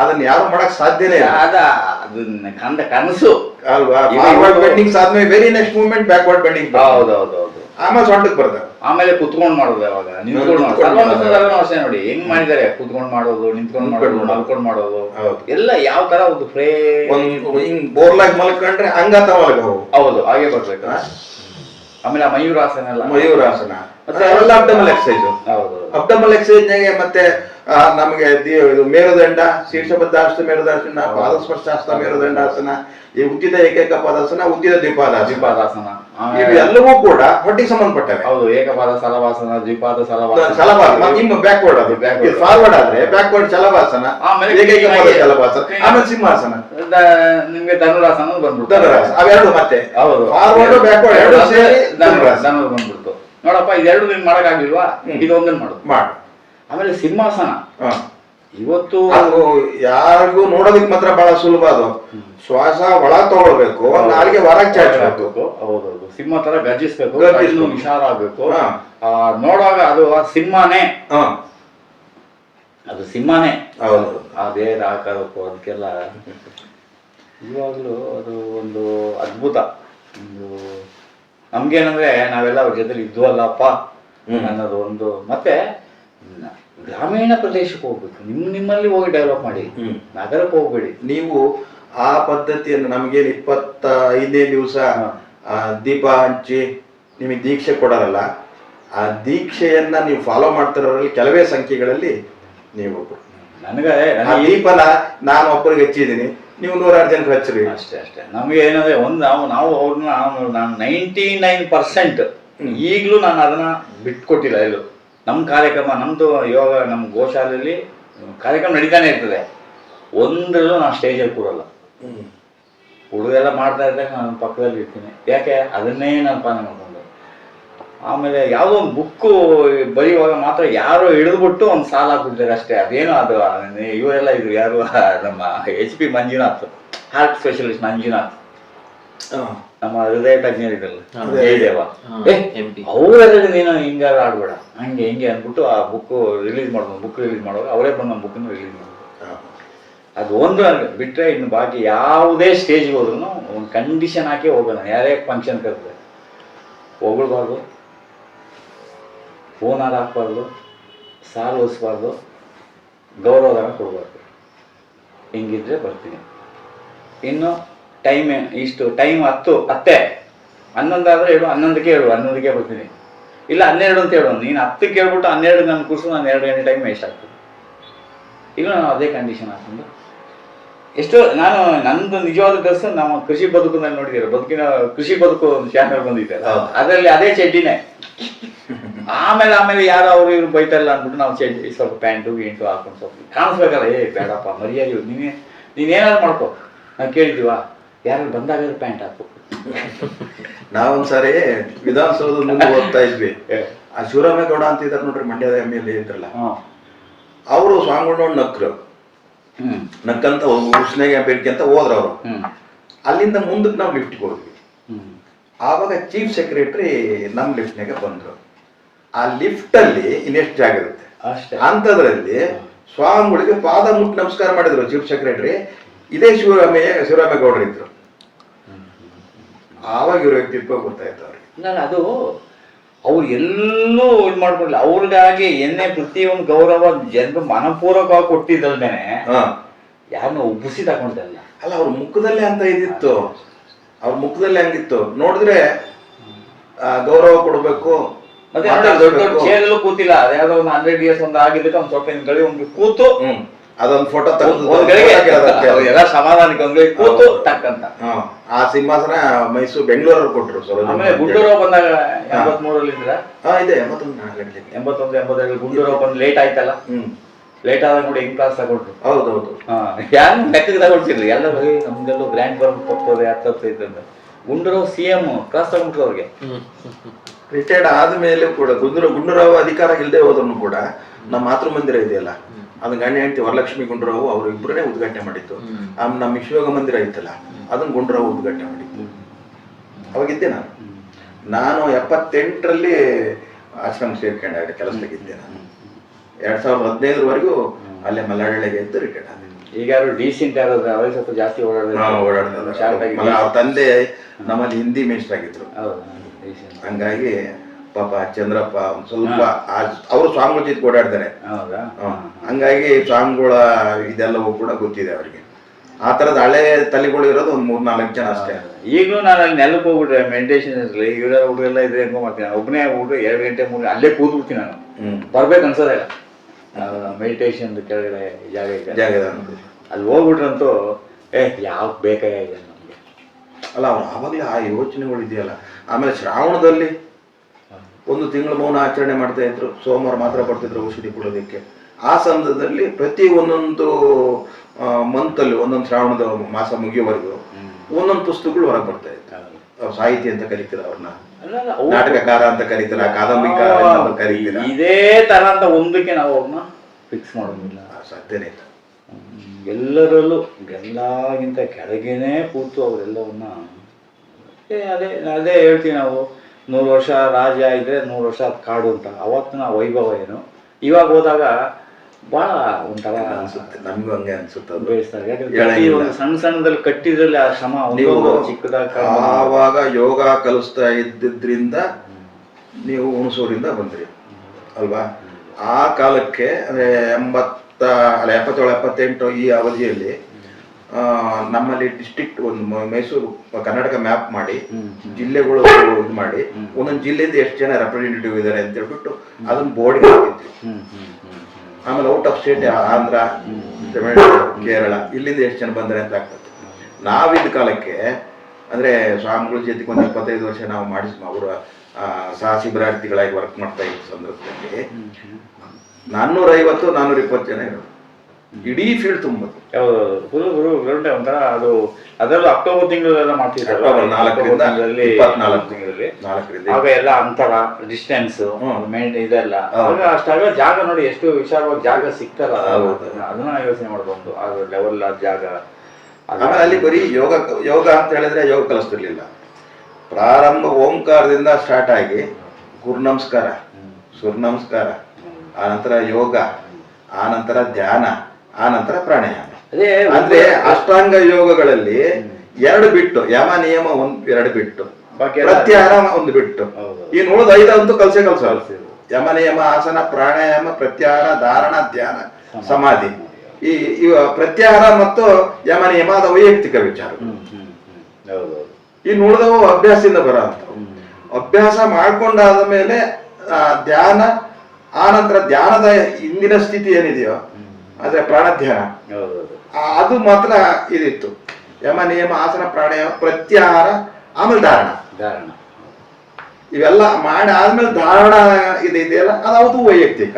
S2: ಅದನ್ನ ಯಾರು ಮಾಡಕ್ ಸಾಧ್ಯನೇ ಇಲ್ಲ.
S1: ಅದ ಅದನ್ನ ಕಂಡ ಕನಸು.
S2: ಅಲ್ವಾ? ಫಾರ್ವರ್ಡ್ ಆದ್ಮೇಲೆ very next movement backward bending
S1: ಹೌದೌದೌದು.
S2: ಆಮೇಲೆ ಸೊಂಟಕ್ಕೆ ಬರ್ತದೆ.
S1: ಆಮೇಲೆ ಕುತ್ಕೊಂಡ್ ಮಾಡೋದು ಯಾವಾಗ? ನಿಂತ್ಕೊಂಡು ಅಷ್ಟೇ ನೋಡಿ. ಹೆಂಗ್ ಮಾಡಿದ್ದಾರೆ? ಕುತ್ಕೊಂಡು ಮಾಡೋದು ನಿಂತ್ಕೊಂಡು ಮಾಡೋದು ಮಲ್ಕೊಂಡು ಮಾಡೋದು. ಎಲ್ಲ ಯಾವ ತರ ಒಂದು ಫ್ರೇ
S2: ಹಿಂಗ್ ಬೋರ್ಲಾಗಿ ಮಲ್ಕೊಂಡ್ರೆ ಹಂಗಾತ ಮಲಗ ಹೋಗು.
S1: ಹೌದು ಹಾಗೆ ಬರ್ಬೇಕು. ಆಮೇಲೆ ಆ ಮಯೂರಾಸನ ಎಲ್ಲ.
S2: ಮಯೂರಾಸನ.
S1: ಮತ್ತೆ
S2: ಎಲ್ಲ ಅಬ್ಡಮಲ್ ಎಕ್ಸಸೈಸ್
S1: ಹೌದು.
S2: ಅಬ್ಡಮಲ್ ಎಕ್ಸಸೈಜ್ನಾಗೆ ಮತ್ತೆ ನಮಗೆ ಇದು ಮೇರುದಂಡ ಶೀರ್ಷಬದ್ಧಾಸ್ತ ಮೇರುದಾಸನ ಪಾದಸ್ಪರ್ಶಾಸ್ತ ಮೇರುದಂಡಾಸನ ಈ ಉದ್ದಿದ ಏಕೈಕ ಪಾದಾಸನ ಉದ್ದಿದ ದ್ವಿಪಾದಾಸನ.
S1: ದ್ವಿಪಾದಾಸನ.
S2: ಇವೆಲ್ಲವೂ ಕೂಡ ಹೊಟ್ಟಿಗೆ ಸಂಬಂಧಪಟ್ಟವೆ.
S1: ಹೌದು ಏಕಪಾದ ಸಲವಾಸನ ದ್ವಿಪಾದ ಸಲವಾಸನ
S2: ಬ್ಯಾಕ್ವರ್ಡ್ ಅದು. ಫಾರ್ವರ್ಡ್ ಆದ್ರೆ ಬ್ಯಾಕ್ವರ್ಡ್ ಚಲವಾಸನ
S1: ಆಮೇಲೆ
S2: ಏಕೈಕ ಪಾದ ಚಲವಾಸನ ಆಮೇಲೆ ಸಿಂಹಾಸನ.
S1: ನಿಮ್ಗೆ ಧನುರಾಸನ ಬಂದ್ಬಿಡ್ತು
S2: ಧನುರಾಸನ ಅವೆರಡು ಮತ್ತೆ.
S1: ಹೌದು.
S2: ಫಾರ್ವರ್ಡ್ ಬ್ಯಾಕ್ವರ್ಡ್ ಎರಡು ಸೇರಿ ಧನುರಾಸನ.
S1: ಧನುರ್ ಬಂದ್ಬಿಡ್ತು ನೋಡಪ್ಪ ಇದೆರಡು ನಿಮ್ಗೆ ಮಾಡಕ್ಕಾಗ್ಲಿಲ್ವಾ. ಇದೊಂದನ್ನ ಮಾಡು.
S2: ಮಾಡು.
S1: ಆಮೇಲೆ ಸಿಂಹಾಸನ.
S2: ಹ.
S1: ಇವತ್ತು
S2: ಯಾರಿಗೂ ನೋಡೋದಕ್ಕೆ ಮಾತ್ರ ಬಹಳ ಸುಲಭ ಅದು. ಶ್ವಾಸ ಒಳ ತಗೊಳ್ಬೇಕು ನಾಲ್ಗೆ ಹೊರಗೆ ಚಾಚಬೇಕು.
S1: ಹೌದೌದು. ಸಿಂಹ ತರ ಗರ್ಜಿಸ್ಬೇಕು
S2: ಗರ್ಜಿಸ್ಬೇಕು.
S1: ಹುಷಾರ ಆಗ್ಬೇಕು. ನೋಡುವಾಗ ಅದು ಸಿಂಹನೇ. ಅದು ಸಿಂಹನೇ.
S2: ಹೌದು.
S1: ಅದೇ ದೇಹದ ಆಕಾರಕ್ಕೂ ಅದಕ್ಕೆಲ್ಲ [laughs] ಇವಾಗಲೂ ಅದು ಒಂದು ಅದ್ಭುತ. ಒಂದು ನಮ್ಗೇನಂದ್ರೆ ನಾವೆಲ್ಲ ಅವ್ರ ಜೊತೆಲಿ ಇದ್ವಲ್ಲಪ್ಪ
S2: ಅಲ್ಲಪ್ಪ
S1: ಅನ್ನೋದು ಒಂದು. ಮತ್ತೆ ಗ್ರಾಮೀಣ ಪ್ರದೇಶಕ್ಕೆ ಹೋಗ್ಬೇಕು. ನಿಮ್ ನಿಮ್ಮಲ್ಲಿ ಹೋಗಿ ಡೆವಲಪ್ ಮಾಡಿ. ನಗರಕ್ಕೆ ಹೋಗ್ಬೇಡಿ.
S2: ನೀವು ಆ ಪದ್ಧತಿಯನ್ನು ನಮ್ಗೇನು ಇಪ್ಪತ್ತ ಐದನೇ ದಿವಸ. ದೀಪ ಹಂಚಿ ನಿಮಗೆ ದೀಕ್ಷೆ ಕೊಡೋರಲ್ಲ ಆ ದೀಕ್ಷೆಯನ್ನ ನೀವು ಫಾಲೋ ಮಾಡ್ತಿರೋರಲ್ಲಿ ಕೆಲವೇ ಸಂಖ್ಯೆಗಳಲ್ಲಿ ನೀವು
S1: ನನಗೆ
S2: ಈ
S1: ನನಗೆ
S2: ದೀಪನ ನಾನು ಒಬ್ಬರಿಗೆ ಹಚ್ಚಿದ್ದೀನಿ. ನೀವು ನೂರಾರು ಜನಕ್ಕೆ ಹಚ್ಚಿರಿ.
S1: ಅಷ್ಟೇ ಅಷ್ಟೇ. ನಮಗೆ ಏನಂದ್ರೆ ಒಂದು ನಾವು ನಾವು ಅವ್ರನ್ನ ನಾವು ನಾನು ನೈಂಟಿ ನೈನ್ ಪರ್ಸೆಂಟ್ ಈಗಲೂ ನಾನು ಅದನ್ನ ಬಿಟ್ಕೊಟ್ಟಿಲ್ಲ ಎಲ್ಲೂ. ನಮ್ಮ ಕಾರ್ಯಕ್ರಮ ನಮ್ಮದು ಯೋಗ ನಮ್ಮ ಗೋಶಾಲೆಯಲ್ಲಿ ಕಾರ್ಯಕ್ರಮ ನಡೀತಾನೆ ಇರ್ತದೆ. ಒಂದರಲ್ಲೂ ನಾನು ಸ್ಟೇಜಲ್ಲಿ ಕೂರಲ್ಲ. ಹುಡುಗೆಲ್ಲ ಮಾಡ್ತಾ ಇದ್ದಾಗ ನಾನು ಪಕ್ಕದಲ್ಲಿ ಇರ್ತೀನಿ. ಯಾಕೆ? ಅದನ್ನೇ ನಾನು ಪಾನ ಮಾಡ್ಕೊಂಡು ಆಮೇಲೆ ಯಾವುದೋ ಒಂದು ಬುಕ್ಕು ಬರೆಯುವಾಗ ಮಾತ್ರ ಯಾರೋ ಹಿಡಿದ್ಬಿಟ್ಟು ಒಂದು ಸಾಲ ಹಾಕ್ಬಿಡ್ತಾರೆ ಅಷ್ಟೇ. ಅದೇನೋ ಅದು ಇವರೆಲ್ಲ ಇದ್ರು ಯಾರು ನಮ್ಮ H P Manjunath heart specialist Manjunath. ನಮ್ಮ ಹೃದಯ ತಜ್ಞರಿದ್ರಲ್ಲ ಜಯದೇವ. ಅವರೆಲ್ಲ ನೀನು ಹಿಂಗಾರ ಆಡ್ಬೇಡ. ಹಂಗೆ ಹಿಂಗೆ ಅಂದ್ಬಿಟ್ಟು ಆ ಬುಕ್ ರಿಲೀಸ್ ಮಾಡೋದು ಬುಕ್ ರಿಲೀಸ್ ಮಾಡುವಾಗ ಅವರೇ ಬಂದು ಬುಕ್ ರಿಲೀಸ್ ಮಾಡೋದು ಅದು ಒಂದು ಬಿಟ್ಟರೆ ಬಿಟ್ರೆ ಇನ್ನು ಬಾಕಿ ಯಾವುದೇ ಸ್ಟೇಜ್ಗೆ ಹೋದ್ರು ಒಂದು ಕಂಡೀಷನ್ ಹಾಕಿ ಹೋಗೋಣ ಯಾರೇ ಫಂಕ್ಷನ್ ಕರೆದ್ರೆ. ಹೊಗಳ್ಬಾರ್ದು ಫೋನಾರು ಹಾಕ್ಬಾರ್ದು ಸಾಲು ಓದಿಸ್ಬಾರ್ದು, ಗೌರವಧನ ಕೊಡಬಾರ್ದು. ಹಿಂಗಿದ್ರೆ ಬರ್ತೀನಿ. ಇನ್ನು ಟೈಮ್ ಇಷ್ಟು ಟೈಮ್ ಹತ್ತು, ಹತ್ತೆ. ಹನ್ನೊಂದಾದ್ರೆ ಹೇಳು, ಹನ್ನೊಂದಕ್ಕೆ ಹೇಳು, ಹನ್ನೊಂದಕ್ಕೆ ಬರ್ತೀನಿ. ಇಲ್ಲ, ಹನ್ನೆರಡು ಅಂತ ಹೇಳು. ನೀನು ಹತ್ತಕ್ಕೆ ಹೇಳ್ಬಿಟ್ಟು ಹನ್ನೆರಡು ನಾನು ಕೂರಿಸು, ನಾನು ಎರಡು ಗಂಟೆ ಟೈಮ್ ವೇಸ್ಟ್ ಆಗ್ತದೆ. ಇಲ್ಲ ನಾನು ಅದೇ ಕಂಡೀಷನ್ ಹಾಕೊಂಡು ಎಷ್ಟು ನಾನು ನಂದು ನಿಜವಾದ ಕೆಲಸ ನಮ್ಮ ಕೃಷಿ ಬದುಕಿನಲ್ಲಿ ನೋಡಿದ್ದೀರ? ಬದುಕಿನ ಕೃಷಿ ಬದುಕು ಒಂದು ಚಾನಲ್ ಬಂದಿದೆ. ಅದರಲ್ಲಿ ಅದೇ ಚಡ್ಡಿನೇ. ಆಮೇಲೆ ಆಮೇಲೆ ಯಾರು ಅವರು ಇವ್ರು ಬೈತಾರಲ್ಲ ಅಂದ್ಬಿಟ್ಟು ನಾವು ಚಡ್ಡಿ ಸ್ವಲ್ಪ ಪ್ಯಾಂಟು ಗೀಂಟು ಹಾಕೊಂಡು ಸ್ವಲ್ಪ ಕಾಣಿಸ್ಬೇಕಲ್ಲ? ಏ ಬೇಡಪ್ಪ ಮರ್ಯಾದೆ ನೀನೇ ನೀನೇನಾದ್ರು ಮಾಡ್ಕೋ. ನಾವು ಕೇಳಿದ್ದೀವಾ? ಯಾರು ಬಂದಾಗ ಪ್ಯಾಂಟ್ ಹಾಕು.
S2: ನಾವೊಂದ್ಸಾರಿ ವಿಧಾನಸೌಧ ಮುಂದೆ ಹೋಗ್ತಾ ಇದ್ವಿ. ಆ ಶಿವರಾಮೇಗೌಡ ಅಂತ ಇದಾರೆ ನೋಡ್ರಿ ಮಂಡ್ಯದ ಎಂ ಎಲ್ ಎ ಇದ್ರಲ್ಲ. ಅವರು ಸ್ವಾಮಿಗೌಡ ನಕ್ರು. ನಕ್ಕಂತ ಉಷ್ಣೆಗೆ ಬೇಡಿಕೆ ಅಂತ ಹೋದ್ರು ಅವರು. ಅಲ್ಲಿಂದ ಮುಂದಕ್ಕೆ ನಾವು ಲಿಫ್ಟ್ಗೆ ಹೋದ್ವಿ. ಆವಾಗ ಚೀಫ್ ಸೆಕ್ರೆಟರಿ ನಮ್ಮ ಲಿಫ್ಟ್ನಾಗ ಬಂದರು. ಆ ಲಿಫ್ಟ್ ಅಲ್ಲಿ ಇನ್ನೆಷ್ಟು ಜಾಗ ಇರುತ್ತೆ?
S1: ಅಷ್ಟೇ.
S2: ಅಂಥದ್ರಲ್ಲಿ ಸ್ವಾಮಿಗಳಿಗೆ ಪಾದ ಮುಟ್ಟು ನಮಸ್ಕಾರ ಮಾಡಿದ್ರು ಚೀಫ್ ಸೆಕ್ರೆಟರಿ ಇದೇ ಶಿವರಾಮಯ್ಯ ಶಿವರಾಮೇಗೌಡರು ಇದ್ರು. ಆವಾಗ ಇವ್ರ ವ್ಯಕ್ತಿತ್ವ ಗೊತ್ತಾಯ್ತು ಅವ್ರಿಗೆ.
S1: ಅದು ಅವ್ರು ಎಲ್ಲೂ ಇದು ಮಾಡ್ಕೊಡ್ಲಿಲ್ಲ. ಅವ್ರಿಗಾಗಿ ಎನ್ನೇ ಪ್ರತಿಯೊಂದು ಗೌರವ ಜನರು ಮನಪೂರ್ವಕವಾಗಿ ಕೊಟ್ಟಿದ್ದಲ್ದೇನೆ
S2: ಹಾ.
S1: ಯಾರನ್ನ ಉಬ್ಬಿಸಿ ತಗೊಂಡಲ್ಲ.
S2: ಅಲ್ಲ ಅವ್ರ ಮುಖದಲ್ಲೇ ಅಂತ ಇದಿತ್ತು. ಅವ್ರ ಮುಖದಲ್ಲೇ ಹಂಗಿತ್ತು. ನೋಡಿದ್ರೆ ಗೌರವ ಕೊಡ್ಬೇಕು
S1: ಮತ್ತೆ ದೊಡ್ಡ ದೊಡ್ಡ ಚೇರಲ್ಲೂ ಕೂತಿಲ್ಲ. ಅದ್ಯಾವುದೋ ಒಂದು ಹಂಡ್ರೆಡ್ ಇಯರ್ಸ್ ಒಂದು ಆಗಿದ್ದಕ್ಕೆ ಒಂದು ಸ್ವಲ್ಪ ಹಿಂಗ್ ಗಳಿ ಒಂದು ಕೂತು
S2: ಹ್ಮ್. ಅದೊಂದು ಫೋಟೋ
S1: ಎಲ್ಲ ಸಮಾಧಾನಕ್ಕೆ ಒಂದ್ ಕೂತು
S2: ಹೌದು.
S1: ಟಕ್ಕಂತ
S2: ಆ ಸಿಂಹಾಸನ ಮೈಸೂರು ಬೆಂಗಳೂರಲ್ಲಿ ಕೊಟ್ಟರು ಸರ್
S1: ಆಮೇಲೆ ಗುಂಡೂರಾವ್ ಬಂದಾಗ ಎಂಬತ್ಮೂರಲ್ಲಿ ಇದ್ರ
S2: ಹಾ ಇದೆ ಎಂಬತ್ತೊಂದು
S1: ಎಂಬತ್ತೊಂದು ಎಂಬತ್ತೆರಡು ಗುಂಡೂರಾವ್ ಬಂದು ಲೇಟ್ ಆಯ್ತಲ್ಲ?
S2: ಹ್ಮ್.
S1: ಲೇಟ್ ಆದಾಗ ಕೂಡ ಹೆಂಗ್ ಕ್ಲಾಸ್ ತಗೊಂಡ್ರು.
S2: ಹೌದೌದು.
S1: ಯಾರು ಲೆಕ್ಕಕ್ಕೆ ತಗೊಳ್ತಿರ್ಲಿ ಎಲ್ಲ ಬರೀ ನಮ್ದೆಲ್ಲೋ ಗ್ರ್ಯಾಂಡ್ ಬರ್ಮ್ ಕೊಡ್ತದೆ ಹತ್ತೈತೆ ಅಂತ. ಗುಂಡೂರಾವ್ ಸಿ ಎಂ ಕ್ಲಾಸ್ ತಗೊಂಡ್ರು ಅವ್ರಿಗೆ.
S2: ರಿಟೈರ್ಡ್ ಆದ್ಮೇಲೆ ಕೂಡ ಗುಂಡೂರ ಗುಂಡೂರಾವ್ ಅಧಿಕಾರ ಇಲ್ಲದೆ ಹೋದ್ರು ಕೂಡ ನಮ್ಮ ಮಾತೃ ಮಂದಿರ ಇದೆಯಲ್ಲ? ಅದನ್ನ ಗಣ್ಯ ಹೆಂಡತಿ ವರಲಕ್ಷ್ಮಿ ಗುಂಡ್ರಾವು ಅವರು ಇಬ್ಬರೇ ಉದ್ಘಾಟನೆ ಮಾಡಿತ್ತು ಆಮೇಲೆ ನಮ್ಮ ಶಿವಯೋಗ ಮಂದಿರ ಇತ್ತಲ್ಲ ಅದನ್ನ ಗುಂಡ್ರಾವು ಉದ್ಘಾಟನೆ ಮಾಡಿದ್ದು. ಅವಾಗಿದ್ದೆ ನಾನು. ನಾನು ಎಪ್ಪತ್ತೆಂಟರಲ್ಲಿ ಆಶ್ರಮ ಸೇರ್ಕೊಂಡಾಗ ಕೆಲಸದಾಗಿದ್ದೆ ನಾನು. ಎರಡ್ ಸಾವಿರದ ಹದಿನೈದರವರೆಗೂ ಅಲ್ಲೇ ಮಲಯಾಳಿಗೆ ಇದ್ದು ರಿಟೈರ್ಡ್ ಆದ.
S1: ಈಗ ಯಾರು ಡೀಸೆಂಟ್ ಯಾರು ಅವ್ರಿಗೆ ಸ್ವಲ್ಪ ಜಾಸ್ತಿ
S2: ಅವ್ರ ತಂದೆ ನಮ್ಮಲ್ಲಿ ಹಿಂದಿ ಮೇಸ್ಟರ್ ಆಗಿದ್ರು
S1: ಹೌದು. decent.
S2: ಹಂಗಾಗಿ ಪಾಪ ಚಂದ್ರಪ್ಪ ಒಂದ್ ಸ್ವಲ್ಪ ಅವರು ಸ್ವಾಮಿಗಳ ಜೊತೆ ಓಡಾಡ್ತಾರೆ. ಹಂಗಾಗಿ ಸ್ವಾಮಿಗಳ ಇದೆಲ್ಲವೂ ಕೂಡ ಗೊತ್ತಿದೆ ಅವರಿಗೆ. ಆ ತರದ ಹಳೆ ತಲೆಗಳು ಇರೋದು ಒಂದ್ ಮೂರ್ ನಾಲ್ಕು ಜನ ಅಷ್ಟೇ.
S1: ಈಗಲೂ ನಾನು ಅಲ್ಲಿ ನೆಲಕ್ಕೆ ಹೋಗ್ಬಿಟ್ರೆ ಮೆಡಿಟೇಷನ್ ಇರಲಿ ಇವರ ಹುಡುಗರೆಲ್ಲ ಇದ್ರೆ ಹೆಂಗೋ ಮಾಡ್ತೀನಿ. ನಾನು ಒಬ್ಬನೇ ಹೋಗ್ಬಿಟ್ಟು ಎರಡು ಗಂಟೆ ಮೂರು ಅಲ್ಲೇ ಕೂತ್ಬಿಡ್ತೀನಿ ನಾನು. ಬರ್ಬೇಕು ಅನ್ಸೋದೇ ಇಲ್ಲ. ಮೆಡಿಟೇಷನ್ ಕೆಳಗಡೆ ಜಾಗ ಇದೆ
S2: ಜಾಗದ
S1: ಅಲ್ಲಿ ಹೋಗ್ಬಿಟ್ರಂತೂ ಏ ಯಾವ ಬೇಕಾಗಿದೆ ನಮಗೆ.
S2: ಅಲ್ಲ ಅವ್ರು ಆವಾಗಲೇ ಆ ಯೋಚನೆಗಳು ಇದೆಯಲ್ಲ. ಆಮೇಲೆ ಶ್ರಾವಣದಲ್ಲಿ ಒಂದು ತಿಂಗಳು ಮೌನ ಆಚರಣೆ ಮಾಡ್ತಾ ಇದ್ರು ಸೋಮವಾರ ಮಾತ್ರ ಬರ್ತಿದ್ರು ಔಷಧಿ ಕೊಡೋದಕ್ಕೆ. ಆ ಸಂದರ್ಭದಲ್ಲಿ ಪ್ರತಿ ಒಂದೊಂದು ಮಂತಲ್ಲಿ ಒಂದೊಂದು ಶ್ರಾವಣದ ಮಾಸ ಮುಗಿಯುವವರೆಗೂ ಒಂದೊಂದು ಪುಸ್ತಕಗಳು ಹೊರಗೆ ಬರ್ತಾ ಇತ್ತು. ಅವ್ರು ಸಾಹಿತಿ ಅಂತ ಕರೀತಾರೆ ಅವ್ರನ್ನ? ನಾಟಕಕಾರ ಅಂತ ಕರೀತಾರೆ ಕಾದಂಬರಿಕಾರ ಅಂತ ಕರೀತೀರ?
S1: ಇದೇ ತರ ಅಂತ ಒಂದಕ್ಕೆ ನಾವು ಅವ್ರನ್ನ ಫಿಕ್ಸ್ ಮಾಡೋದಿಲ್ಲ.
S2: ಸಾಧ್ಯನೇ ಇಲ್ಲ.
S1: ಎಲ್ಲರಲ್ಲೂ ಎಲ್ಲಗಿಂತ ಕೆಳಗೇನೆ ಕೂತು ಅವರೆಲ್ಲವನ್ನ ಅದೇ ಅದೇ ಹೇಳ್ತೀವಿ ನಾವು ನೂರು ವರ್ಷ ರಾಜ ಇದ್ರೆ ನೂರು ವರ್ಷ ಕಾಡು ಅಂತ. ಅವತ್ತಿನ ವೈಭವ ಏನು? ಇವಾಗ ಹೋದಾಗ ಭಾಳ ಒಂಥರ
S2: ಅನ್ಸುತ್ತೆ. ನಮಗೂ ಹಂಗೆ ಅನ್ಸುತ್ತೆ ಅದು.
S1: ಯಾಕಂದ್ರೆ ಒಂದು ಸಣ್ಣ ಸಣ್ಣದಲ್ಲಿ ಕಟ್ಟಿದ್ರಲ್ಲಿ ಆ ಶ್ರಮ ಚಿಕ್ಕದಾಗ
S2: ಆವಾಗ ಯೋಗ ಕಲಿಸ್ತಾ ಇದ್ದಿದ್ರಿಂದ ನೀವು ಹುಣಸೂರಿಂದ ಬಂದ್ರಿ. ಅಲ್ವಾ? ಆ ಕಾಲಕ್ಕೆ ಅಂದ್ರೆ ಎಂಬತ್ತ ಅಲ್ಲ ಎಪ್ಪತ್ತೇಳು ಎಪ್ಪತ್ತೆಂಟು ಈ ಅವಧಿಯಲ್ಲಿ ನಮ್ಮಲ್ಲಿ ಡಿಸ್ಟ್ರಿಕ್ಟ್ ಒಂದು ಮೈಸೂರು ಕರ್ನಾಟಕ ಮ್ಯಾಪ್ ಮಾಡಿ ಜಿಲ್ಲೆಗಳು ಇದು ಮಾಡಿ ಒಂದೊಂದು ಜಿಲ್ಲೆಯಿಂದ ಎಷ್ಟು ಜನ ರೆಪ್ರೆಸೆಂಟೇಟಿವ್ ಇದ್ದಾರೆ ಅಂತ ಹೇಳ್ಬಿಟ್ಟು ಅದನ್ನ ಬೋರ್ಡ್ಗೆ ಹಾಕಿದ್ವಿ. ಆಮೇಲೆ out of state Andhra Tamil Nadu Kerala ಇಲ್ಲಿಂದ ಎಷ್ಟು ಜನ ಬಂದರೆ ಅಂತ ಆಗ್ತದೆ. ನಾವಿದ್ದ ಕಾಲಕ್ಕೆ ಅಂದ್ರೆ ಸ್ವಾಮಿಗಳ ಜೊತೆಗೆ ಒಂದು ಇಪ್ಪತ್ತೈದು ವರ್ಷ ನಾವು ಮಾಡಿಸ್ ಅವರ ಸಾಹಸಿ ವರ್ಕ್ ಮಾಡ್ತಾ ಇದ್ದ ಸಂದರ್ಭದಲ್ಲಿ ನಾನ್ನೂರ ಐವತ್ತು ನಾನ್ನೂರ ಇಪ್ಪತ್ತು ಜನ ಇರೋದು ಇಡೀ ಫೀಲ್ಡ್ ತುಂಬದು.
S1: ಹೌದು ಹುರು ಗರುಡೆ ಒಂಥರ ಅದು ಅದರಲ್ಲೂ ಅಕ್ಟೋಬರ್ ತಿಂಗಳಲ್ಲೆಲ್ಲ ಮಾಡ್ತಿದ್ದಾರೆ
S2: ಅಕ್ಟೋಬರ್ ನಾಲ್ಕರಿಂದ
S1: ತಿಂಗಳಲ್ಲಿ
S2: ಇಪ್ಪತ್ನಾಲ್ಕು
S1: ತಿಂಗಳಲ್ಲಿ.
S2: ನಾಲ್ಕರಿಂದ.
S1: ಆಗ ಎಲ್ಲ ಅಂತರ ಡಿಸ್ಟೆನ್ಸ್. ಮೇನ್ ಇದೆಲ್ಲ. ಆಗ ಅಷ್ಟಾಗ ಜಾಗ ನೋಡಿ ಎಷ್ಟು ವಿಶಾಲವಾಗಿ ಜಾಗ ಸಿಕ್ತಲ್ಲ
S2: ಹೌದು.
S1: ಅದನ್ನ ಯೋಚನೆ ಮಾಡಬಹುದು ಆ ಲೆವೆಲ್ ಆ ಜಾಗ.
S2: ಆಮೇಲೆ ಅಲ್ಲಿ ಬರೀ ಯೋಗ ಯೋಗ ಅಂತ ಹೇಳಿದ್ರೆ ಯೋಗ ಕಲಿಸ್ತಿರ್ಲಿಲ್ಲ. ಪ್ರಾರಂಭ ಓಂಕಾರದಿಂದ ಸ್ಟಾರ್ಟ್ ಆಗಿ ಗುರು ನಮಸ್ಕಾರ ಸುರ್ ನಮಸ್ಕಾರ ಆನಂತರ ಯೋಗ ಆನಂತರ ಧ್ಯಾನ ಆನಂತರ ಪ್ರಾಣಾಯಾಮ.
S1: ಅದೇ
S2: ಅಂದ್ರೆ ಅಷ್ಟಾಂಗ ಯೋಗಗಳಲ್ಲಿ ಎರಡು ಬಿಟ್ಟು ಯಮ ನಿಯಮ ಒಂದ್ ಎರಡು ಬಿಟ್ಟು. ಪ್ರತ್ಯಾಹಾರ ಒಂದು ಬಿಟ್ಟು.
S1: ಈ
S2: ಇನ್ನು ಉಳಿದ ಐದಂತೂ ಕಲ್ಸೆ ಕಲ್ಸ. ಯಮ ನಿಯಮ ಆಸನ ಪ್ರಾಣಾಯಾಮ ಪ್ರತ್ಯಾಹಾರ ಧಾರಣ ಧ್ಯಾನ ಸಮಾಧಿ. ಈ ಇವ ಪ್ರತ್ಯಾಹಾರ ಮತ್ತು ಯಮ ನಿಯಮ ಅದ ವೈಯಕ್ತಿಕ ವಿಚಾರ. ಇನ್ನು ಉಳಿದವು ಅಭ್ಯಾಸದಿಂದ ಬರೋ ಅಭ್ಯಾಸ ಮಾಡ್ಕೊಂಡಾದ ಮೇಲೆ ಆ, ಧ್ಯಾನ ಆನಂತರ ಧ್ಯಾನದ ಹಿಂದಿನ ಸ್ಥಿತಿ ಏನಿದೆಯೋ ಅಂದ್ರೆ ಪ್ರಾಣಧ್ಯಾನ.
S1: ಹೌದು.
S2: ಅದು ಮಾತ್ರ ಇದಿತ್ತು. ಯಮ ನಿಯಮ ಆಸನ ಪ್ರಾಣಾಯಾಮ ಪ್ರತ್ಯಾಹಾರ ಆಮೇಲೆ ಧಾರಣ.
S1: ಧಾರಣ.
S2: ಇವೆಲ್ಲ ಮಾಡಿ ಆದ್ಮೇಲೆ ಧಾರಣ ಇದೆ ಇದೆಯಲ್ಲ ಅದು ಅದು ವೈಯಕ್ತಿಕ.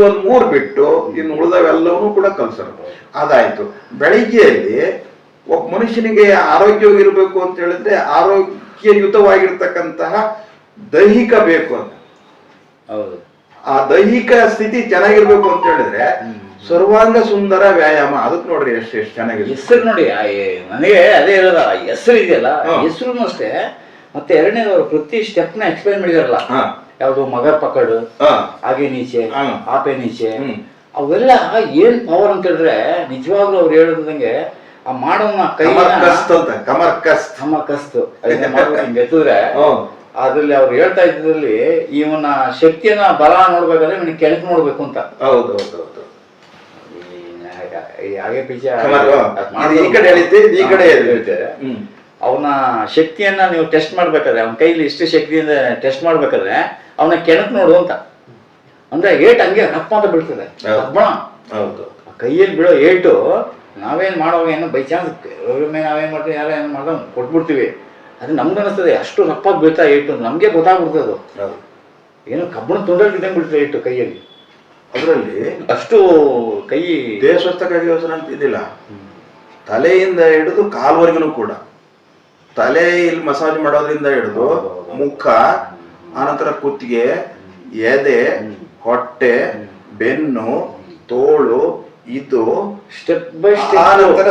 S2: ಒಂದು ಮೂರ್ ಬಿಟ್ಟು ಇನ್ನು ಉಳಿದವೆಲ್ಲವೂ ಕೂಡ ಕಲ್ಸರು ಅದಾಯ್ತು. ಬೆಳಿಗ್ಗೆಯಲ್ಲಿ ಒಬ್ಬ ಮನುಷ್ಯನಿಗೆ ಆರೋಗ್ಯವಾಗಿರ್ಬೇಕು ಅಂತ ಹೇಳಿದ್ರೆ ಆರೋಗ್ಯಯುತವಾಗಿರ್ತಕ್ಕಂತಹ ದೈಹಿಕ ಬೇಕು ಅಂತ.
S1: ಹೌದು.
S2: ಆ ದೈಹಿಕ ಸ್ಥಿತಿ ಚೆನ್ನಾಗಿರ್ಬೇಕು ಅಂತ ಹೇಳಿದ್ರೆ ಸರ್ವಾಂಗ ಸುಂದರ ವ್ಯಾಯಾಮ. ಅದಕ್ಕೆ ನೋಡ್ರಿ ಎಷ್ಟು ಎಷ್ಟು ಚೆನ್ನಾಗಿದೆ
S1: ಹೆಸರು ನೋಡಿ ನನಗೆ ಅದೇ ಇರೋದ ಹೆಸರು ಇದೆಯಲ್ಲ. ಹೆಸರು ಅಷ್ಟೇ. ಮತ್ತೆ ಎರಡನೇ ಅವರು ಪ್ರತಿ ಸ್ಟೆಪ್ನ ಎಕ್ಸ್ಪ್ಲೈನ್ ಮಾಡಿದಾರಲ್ಲ. ಯಾವ್ದು ಮಗ ಮಗರ್ ಪಕಡು ಹಾಗೆ ನೀಚೆ. ಆಪೆ ನೀಚೆ. ಅವೆಲ್ಲ ಏನ್ ಪವರ್ ಅಂತ ಹೇಳಿದ್ರೆ ನಿಜವಾಗ್ಲೂ ಅವ್ರು ಹೇಳಿದಂಗೆ ಆ ಮಾಡೋನ ಕೈ
S2: ಕಮರ್ ಅಂತ ಕಮರ್ ಕಸ್ತ್
S1: ಹಿಂಗ್ ಎತ್ತಿದ್ರೆ. ಅದ್ರಲ್ಲಿ ಅವ್ರು ಹೇಳ್ತಾ ಇದ್ರಲ್ಲಿ ಇವನ ಶಕ್ತಿಯನ್ನ ಬಲ ನೋಡ್ಬೇಕಾದ್ರೆ ಇವನಿಗೆ ಕೆಳಕ್ ನೋಡ್ಬೇಕು ಅಂತ.
S2: ಹೌದು ಹೌದು ಹೌದು.
S1: ಹಾಗೆ ಪೀಚೆ
S2: ಈ ಕಡೆ ಎಳಿತಿ ಈ ಕಡೆ ಹೇಳ್ತಾರೆ ಹ್ಮ್.
S1: ಅವನ ಶಕ್ತಿಯನ್ನ ನೀವು ಟೆಸ್ಟ್ ಮಾಡ್ಬೇಕಾದ್ರೆ ಅವನ ಕೈಲಿ ಇಷ್ಟು ಶಕ್ತಿಯಿಂದ ಟೆಸ್ಟ್ ಮಾಡ್ಬೇಕಾದ್ರೆ ಅವನ ಕೆಣಕ್ ನೋಡು ಅಂತ. ಅಂದ್ರೆ ಏಟ್ ಹಂಗೆ ರಪ್ಪ ಅಂತ ಬಿಡ್ತದೆ
S2: ಹೌದು. ಹೌದು.
S1: ಆ ಕೈಯಲ್ಲಿ ಬೀಳೋ ಏಟು ನಾವೇನ್ ಮಾಡುವಾಗ ಏನೋ ಬೈ ಚಾನ್ಸ್ ನಾವೇನ್ ಮಾಡ್ತೀವಿ ಯಾರ ಏನ್ ಮಾಡ್ದ ಕೊಟ್ಬಿಡ್ತೀವಿ. ಅದು ನಮ್ಗೆ ಅನಿಸ್ತದೆ ಅಷ್ಟು ರಪ್ಪಾಗಿ ಬೀಳ್ತಾ ಏಟು ನಮ್ಗೆ ಗೊತ್ತಾಗ್ಬಿಡ್ತದೆ ಅದು.
S2: ಏನು
S1: ಏನೋ ಕಬ್ಬಣ ತುಂಡಲ್ಲಿ ಬಿದ್ದಂಗೆ ಬಿಡ್ತದೆ ಏಟು ಕೈಯಲ್ಲಿ.
S2: ಅದರಲ್ಲಿ
S1: ಅಷ್ಟು ಕೈ
S2: ದೇಶಸ್ಥಕ್ಕಾಗಿ ಯೋಚನೆ ಅಂತ ಇದಿಲ್ಲ ತಲೆಯಿಂದ ಹಿಡಿದು ಕಾಲ್ವರೆಗೂ ಕೂಡ. ತಲೆ ಇಲ್ಲಿ ಮಸಾಜ್ ಮಾಡೋದ್ರಿಂದ ಹಿಡಿದು ಮುಖ ಆನಂತರ ಕುತ್ತಿಗೆ ಎದೆ ಹೊಟ್ಟೆ ಬೆನ್ನು ತೋಳು ಇದು
S1: ಸ್ಟೆಪ್ ಬೈ
S2: ಆನಂತರ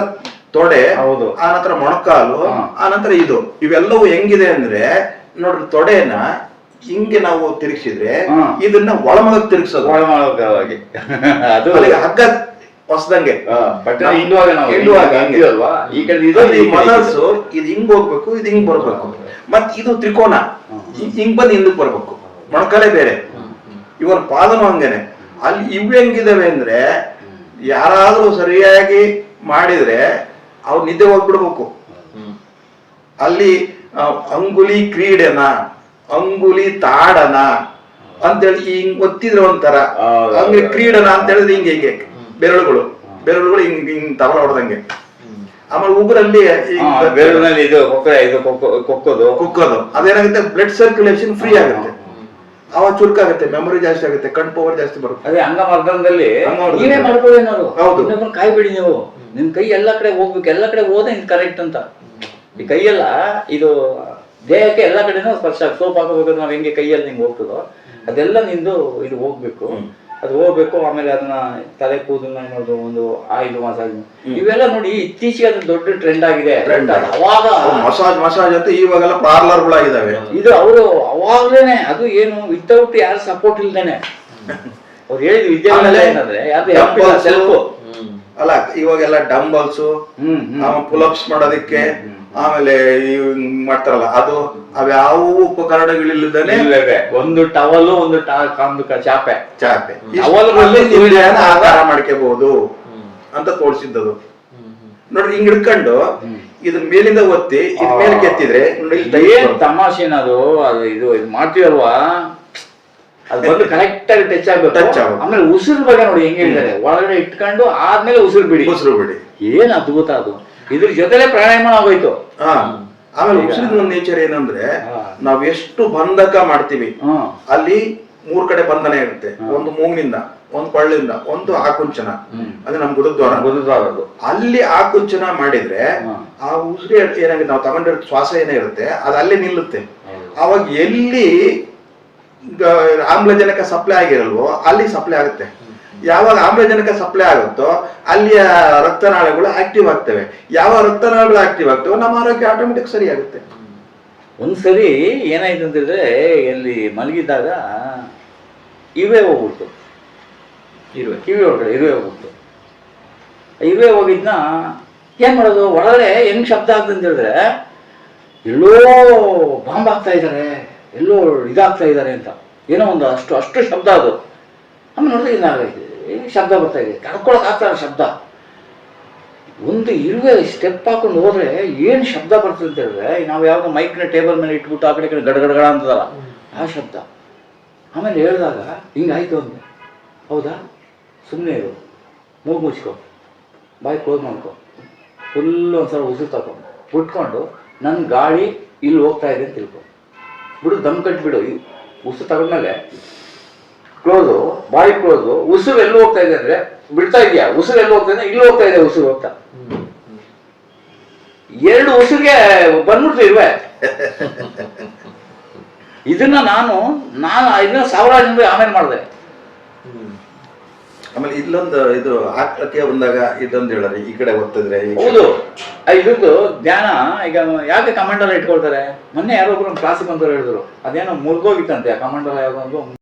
S2: ತೊಡೆ
S1: ಹೌದು.
S2: ಆನಂತರ ಮೊಣಕಾಲು ಆನಂತರ ಇದು. ಇವೆಲ್ಲವೂ ಹೆಂಗಿದೆ ಅಂದ್ರೆ ನೋಡ್ರಿ ತೊಡೆನ ಹಿಂಗೆ ನಾವು ತಿರುಗಿಸಿದ್ರೆ. ಇದನ್ನ ಒಳಮೊಳಗ್ ತಿರುಗಿಸೋದು.
S1: ಒಳಮಾಳವಾಗಿ ಅದು
S2: ಹಗ್ಗ ಹೊಸದಂಗೆ. ಮನಸ್ಸು ಇದು ಹಿಂಗ್ ಹೋಗ್ಬೇಕು ಇದು ಹಿಂಗ್ ಬರ್ಬೇಕು. ಮತ್ ಇದು ತ್ರಿಕೋನ. ಹಿಂಗ್ ಬಂದು ಹಿಂದಕ್ಕೆ ಬರ್ಬೇಕು. ಮೊಣಕಾಲೇ ಬೇರೆ. ಇವನ್ ಪಾದನು ಹಂಗೇನೆ. ಅಲ್ಲಿ ಇವ್ ಹೆಂಗಿದಾವೆ ಅಂದ್ರೆ ಯಾರಾದ್ರೂ ಸರಿಯಾಗಿ ಮಾಡಿದ್ರೆ ಅವ್ರು ನಿದ್ದೆ ಹೋಗ್ಬಿಡ್ಬೇಕು. ಅಲ್ಲಿ ಅಂಗುಲಿ ಕ್ರೀಡೆನ ಅಂಗುಲಿ ತಾಡನ ಅಂತೇಳಿ ಹಿಂಗ್ ಒತ್ತಿದ್ರೆ ಒಂಥರ ಹಂಗೆ ಕ್ರೀಡನ ಅಂತ ಹೇಳಿದ್ರೆ ಹಿಂಗೆ ಹಿಂಗೆ ಬೆರಳುಗಳು. ಬೆರಳುಗಳು ಹಿಂಗ್ ಹಿಂಗ್ ತಬಲ ಹೊಡೆದಂಗೆ. ಆಮೇಲೆ ಉಗುರಲ್ಲಿ
S1: ಬೆರಳಿನಲ್ಲಿ ಇದು ಕೊಕ್ಕ ಇದು ಕೊಕ್ಕೋ ಕೊಕ್ಕೋದು.
S2: ಕುಕ್ಕೋದು. ಅದೇನಾಗುತ್ತೆ ಬ್ಲಡ್ ಸರ್ಕ್ಯುಲೇಷನ್ ಫ್ರೀ ಆಗುತ್ತೆ. ಅವಾಗ ಚುರುಕಾಗುತ್ತೆ ಮೆಮೊರಿ ಜಾಸ್ತಿ ಆಗುತ್ತೆ ಕಣ್ ಪವರ್ ಜಾಸ್ತಿ ಬರುತ್ತೆ.
S1: ಅದೇ
S2: ಅಂಗಮರ್ದನ.
S1: ನೀವೇ ಮಾಡ್ಕೊಳ್ಳಿ ಏನಾದ್ರು
S2: ಹೌದು.
S1: ಕಾಯ್ಬೇಡಿ ನೀವು. ನಿಮ್ ಕೈ ಎಲ್ಲಾ ಕಡೆ ಹೋಗ್ಬೇಕು ಎಲ್ಲಾ ಕಡೆ ಹೋದ್ರೆ ಇದು ಕರೆಕ್ಟ್ ಅಂತ. ಈ ಕೈಯೆಲ್ಲ ಇದು ದೇಹಕ್ಕೆ ಎಲ್ಲ ಕಡೆನೂ ಸ್ಪರ್ಶ ಸೋಪ್ ಹಾಕೋಬೇಕಾದ್ರೆ ನಾವು ಹೆಂಗೆ ಕೈಯಲ್ಲಿ ನಿಂಗೆ ಹೋಗ್ತದೋ? ಅದೆಲ್ಲ ನಿಂದು ಇದು ಹೋಗ್ಬೇಕು. ಅದು ಹೋಗ್ಬೇಕು ಆಮೇಲೆ ಅದನ್ನ ತಲೆ ಕೂದಲು ಮಾಡೋದು ಒಂದು ಆಯಿಲ್ ಮಸಾಜ್ ಇವೆಲ್ಲ ನೋಡಿ ಇತ್ತೀಚೆಗೆ ಅದು ದೊಡ್ಡ ಟ್ರೆಂಡ್ ಆಗಿದೆ. ಅವಾಗ
S2: ಮಸಾಜ್ ಮಸಾಜ್ ಅಂತ ಇವಾಗೆಲ್ಲ ಪಾರ್ಲರ್ಗಳಾಗಿದ್ದಾವೆ
S1: ಇದು ಅವರು ಅವಾಗ್ಲೇನೆ ಅದು ಏನು ವಿತೌಟ್ ಯಾರು ಸಪೋರ್ಟ್ ಇಲ್ದೇನೆ. ಅವ್ರು ಹೇಳಿದ
S2: ವಿದ್ಯಾಲಯ
S1: ಏನಂದ್ರೆ ಯಾರು
S2: dumbbells,
S1: self.
S2: ಅಲ್ಲ ಇವಾಗೆಲ್ಲ ಡಂಬಲ್ಸ್. ಪುಲಪ್ಸ್ ಮಾಡೋದಕ್ಕೆ ಆಮೇಲೆ ಮಾಡ್ತಾರಲ್ಲ ಅದು ಅವ್ಯಾವ
S1: ಉಪಕರಣಗಳಿಲ್ಲದೇ. ಒಂದು ಟವಲ್ ಒಂದು ಚಾಪೆ.
S2: ಚಾಪೆ. ಆಧಾರ ಮಾಡ್ಕೋಬಹುದು ಅಂತ ತೋರಿಸಿದ್ದದು. ನೋಡ್ರಿ ಹಿಂಗ್ ಹಿಡ್ಕೊಂಡು ಇದ್ರ ಮೇಲಿಂದ ಒತ್ತಿ ಇದ್ ಮೇಲೆ ಕೆತ್ತಿದ್ರೆ ನೋಡಿ ಇಲ್ಲಿ tight
S1: ಏನ್
S2: ಬರುತ್ತೆ.
S1: ತಮಾಷೆನ ಅದು ಅದು ಇದು ಇದು ಮಾಡ್ತೀವಲ್ವಾ? ಅದು ಬಂದು ಕರೆಕ್ಟ್ ಆಗಿ ಟಚ್ ಆಗ್ಬೇಕು.
S2: ಟಚ್ ಆಗ್ಬೇಕು.
S1: ಆಮೇಲೆ ಉಸಿರು ಬಗ್ಗೆ ನೋಡಿ ಹೆಂಗ್ ಹೇಳಿದ್ದಾರೆ ಒಳಗಡೆ ಇಟ್ಕೊಂಡು ಆದ್ಮೇಲೆ ಉಸಿರು ಬಿಡಿ.
S2: ಉಸಿರು ಬಿಡಿ.
S1: ಏನ್ ಅದ್ಭುತ ಅದು. ಇದ್ರ ಜೊತೆಲೆ ಪ್ರಾಣಾಯಾಮ ಆಗೋಯ್ತು.
S2: ಹಾ. ಆಮೇಲೆ ಉಸಿರಿನ ಒಂದು ನೇಚರ್ ಏನಂದ್ರೆ
S1: ಹಾ.
S2: ನಾವ್ ಎಷ್ಟು ಬಂಧಕ ಮಾಡ್ತೀವಿ
S1: ಹ್ಮ್
S2: ಅಲ್ಲಿ ಮೂರ್ ಕಡೆ ಬಂಧನ ಇರುತ್ತೆ. ಒಂದು ಮೂಗಿನಿಂದ ಒಂದು ಕೊಳ್ಳಿಂದ ಒಂದು ಆಕುಂಚನ. ಅದು ನಮ್ ಗುರುದ್ವಾರ.
S1: ಗೊತ್ತಾಗೋದು
S2: ಅಲ್ಲಿ ಆಕುಂಚನ ಮಾಡಿದ್ರೆ
S1: ಹಾ.
S2: ಆ ಉಸಿರು ಏನಾಗುತ್ತೆ ನಾವು ತಗೊಂಡಿರೋ ಶ್ವಾಸ ಏನೇ ಇರುತ್ತೆ ಅದು ಅಲ್ಲೇ ನಿಲ್ಲುತ್ತೆ. ಅವಾಗ ಎಲ್ಲಿ ಆಮ್ಲಜನಕ ಸಪ್ಲೈ ಆಗಿರಲ್ವೋ ಅಲ್ಲಿ ಸಪ್ಲೈ ಆಗುತ್ತೆ. ಯಾವಾಗ ಆಮ್ಲಜನಕ ಸಪ್ಲೈ ಆಗುತ್ತೋ ಅಲ್ಲಿಯ ರಕ್ತನಾಳಗಳು ಆಕ್ಟಿವ್ ಆಗ್ತವೆ. ಯಾವ ರಕ್ತನಾಳಗಳು ಆಕ್ಟಿವ್ ಆಗ್ತವೋ ನಮ್ಮ ಆರೋಗ್ಯ ಆಟೋಮೆಟಿಕ್ ಸರಿ ಆಗುತ್ತೆ.
S1: ಒಂದ್ಸರಿ ಏನಾಯ್ತು ಅಂತಂದ್ರೆ ಇಲ್ಲಿ ಮಲಗಿದ್ದಾಗ ಇವೇ ಹೋಗ್ಬಿಡ್ತು.
S2: ಇರುವೆ.
S1: ಕಿವಿ ಒಳಗಡೆ ಇರುವೆ ಹೋಗ್ಬಿಡ್ತು. ಇರುವೆ ಹೋಗಿದ್ನ ಏನ್ ಮಾಡೋದು? ಒಳಗಡೆ ಹೆಂಗ್ ಶಬ್ದ ಆಗ್ತಂತ ಹೇಳಿದ್ರೆ ಎಲ್ಲೋ ಬಾಂಬ್ ಆಗ್ತಾ ಇದ್ದಾರೆ. ಎಲ್ಲೋ ಇದಾಗ್ತಾ ಇದ್ದಾರೆ ಅಂತ. ಏನೋ ಒಂದು ಅಷ್ಟು ಅಷ್ಟು ಶಬ್ದ ಅದು. ಆಮೇಲೆ ನೋಡಿದ್ರೆ ಏನ್ ಶಬ್ದ ಬರ್ತಾ ಇದೆ. ಕರ್ಕೊಳಕ್ ಆಗ್ತಾರ ಶಬ್ದ. ಒಂದು ಇರುವೆ ಸ್ಟೆಪ್ ಹಾಕೊಂಡು ಹೋದ್ರೆ ಏನು ಶಬ್ದ ಬರ್ತದೆ ಅಂತ ಹೇಳಿದ್ರೆ ನಾವು ಯಾವ್ದೋ ಮೈಕ್ನ ಟೇಬಲ್ ಮೇಲೆ ಇಟ್ಬಿಟ್ಟು ಆ ಕಡೆ ಈ ಕಡೆ ಗಡಗಡಗಡ ಅಂತದಲ್ಲ, ಆ ಶಬ್ದ. ಆಮೇಲೆ ಹೇಳಿದಾಗ, ಹಿಂಗಾಯ್ತು ಅಂದೆ. ಹೌದಾ? ಸುಮ್ಮನೆ ಇರು. ಮೂಗು ಮುಚ್ಕೊ. ಬಾಯಿ ಕ್ಲೋಸ್ ಮಾಡ್ಕೊ. ಫುಲ್ ಒಂದ್ಸಲ ಉಸಿರು ತಗೊಂಡು ಬಿಟ್ಕೊಂಡು ನನ್ನ ಗಾಳಿ ಇಲ್ಲಿ ಹೋಗ್ತಾ ಇದೆ ಅಂತ ತಿಳ್ಕೊ. ಬಿಡು, ದಮ್ ಕಟ್ಬಿಡು. ಉಸು ತಗೊಂಡ್ಮೇಲೆ ಕ್ಲೋಸು ಬಾಯಿ ಕ್ಲೋಸು ಉಸಿರು ಎಲ್ಲಿ ಹೋಗ್ತಾ ಇದೆ ಅಂದ್ರೆ ಬಿಡ್ತಾ ಇದೆಯಾ? ಉಸಿರು ಎಲ್ಲಿ ಹೋಗ್ತಾ ಇದೆ? ಇಲ್ಲಿ ಹೋಗ್ತಾ ಇದೆ ಉಸಿರು ಹೋಗ್ತಾ ಎರಡು ಉಸಿರಿಗೆ ಬಂದ್ಬಿಡ್ತು ಇರುವೆ. ಇದನ್ನ ನಾನು ನಾನು ಇದನ್ನ ಸಾವಿರಾರು ಜನ ಆಮೇಲೆ ಮಾಡಿದೆ.
S2: ಆಮೇಲೆ ಇಲ್ಲೊಂದು ಇದು ಆಕೃತಿಯ ಬಂದಾಗ ಇದೊಂದು ಹೇಳರಿ, ಈ ಕಡೆ ಕಡೆ-
S1: ಹೌದು. ಇದೊಂದು ಧ್ಯಾನ, ಈಗ ಯಾಕೆ ಕಮಾಂಡಲ್ಲ ಇಟ್ಕೊಳ್ತಾರೆ? ಮೊನ್ನೆ ಯಾರೋ ಒಬ್ರು ಕ್ಲಾಸಿಗೆ ಬಂದವರು ಹೇಳಿದ್ರು, ಅದೇನೋ ಮುರಿದೋಗಿತ್ತಂತೆ, ಆ ಕಮಾಂಡಲ್ಲ ಯಾವುದೋ ಒಂದು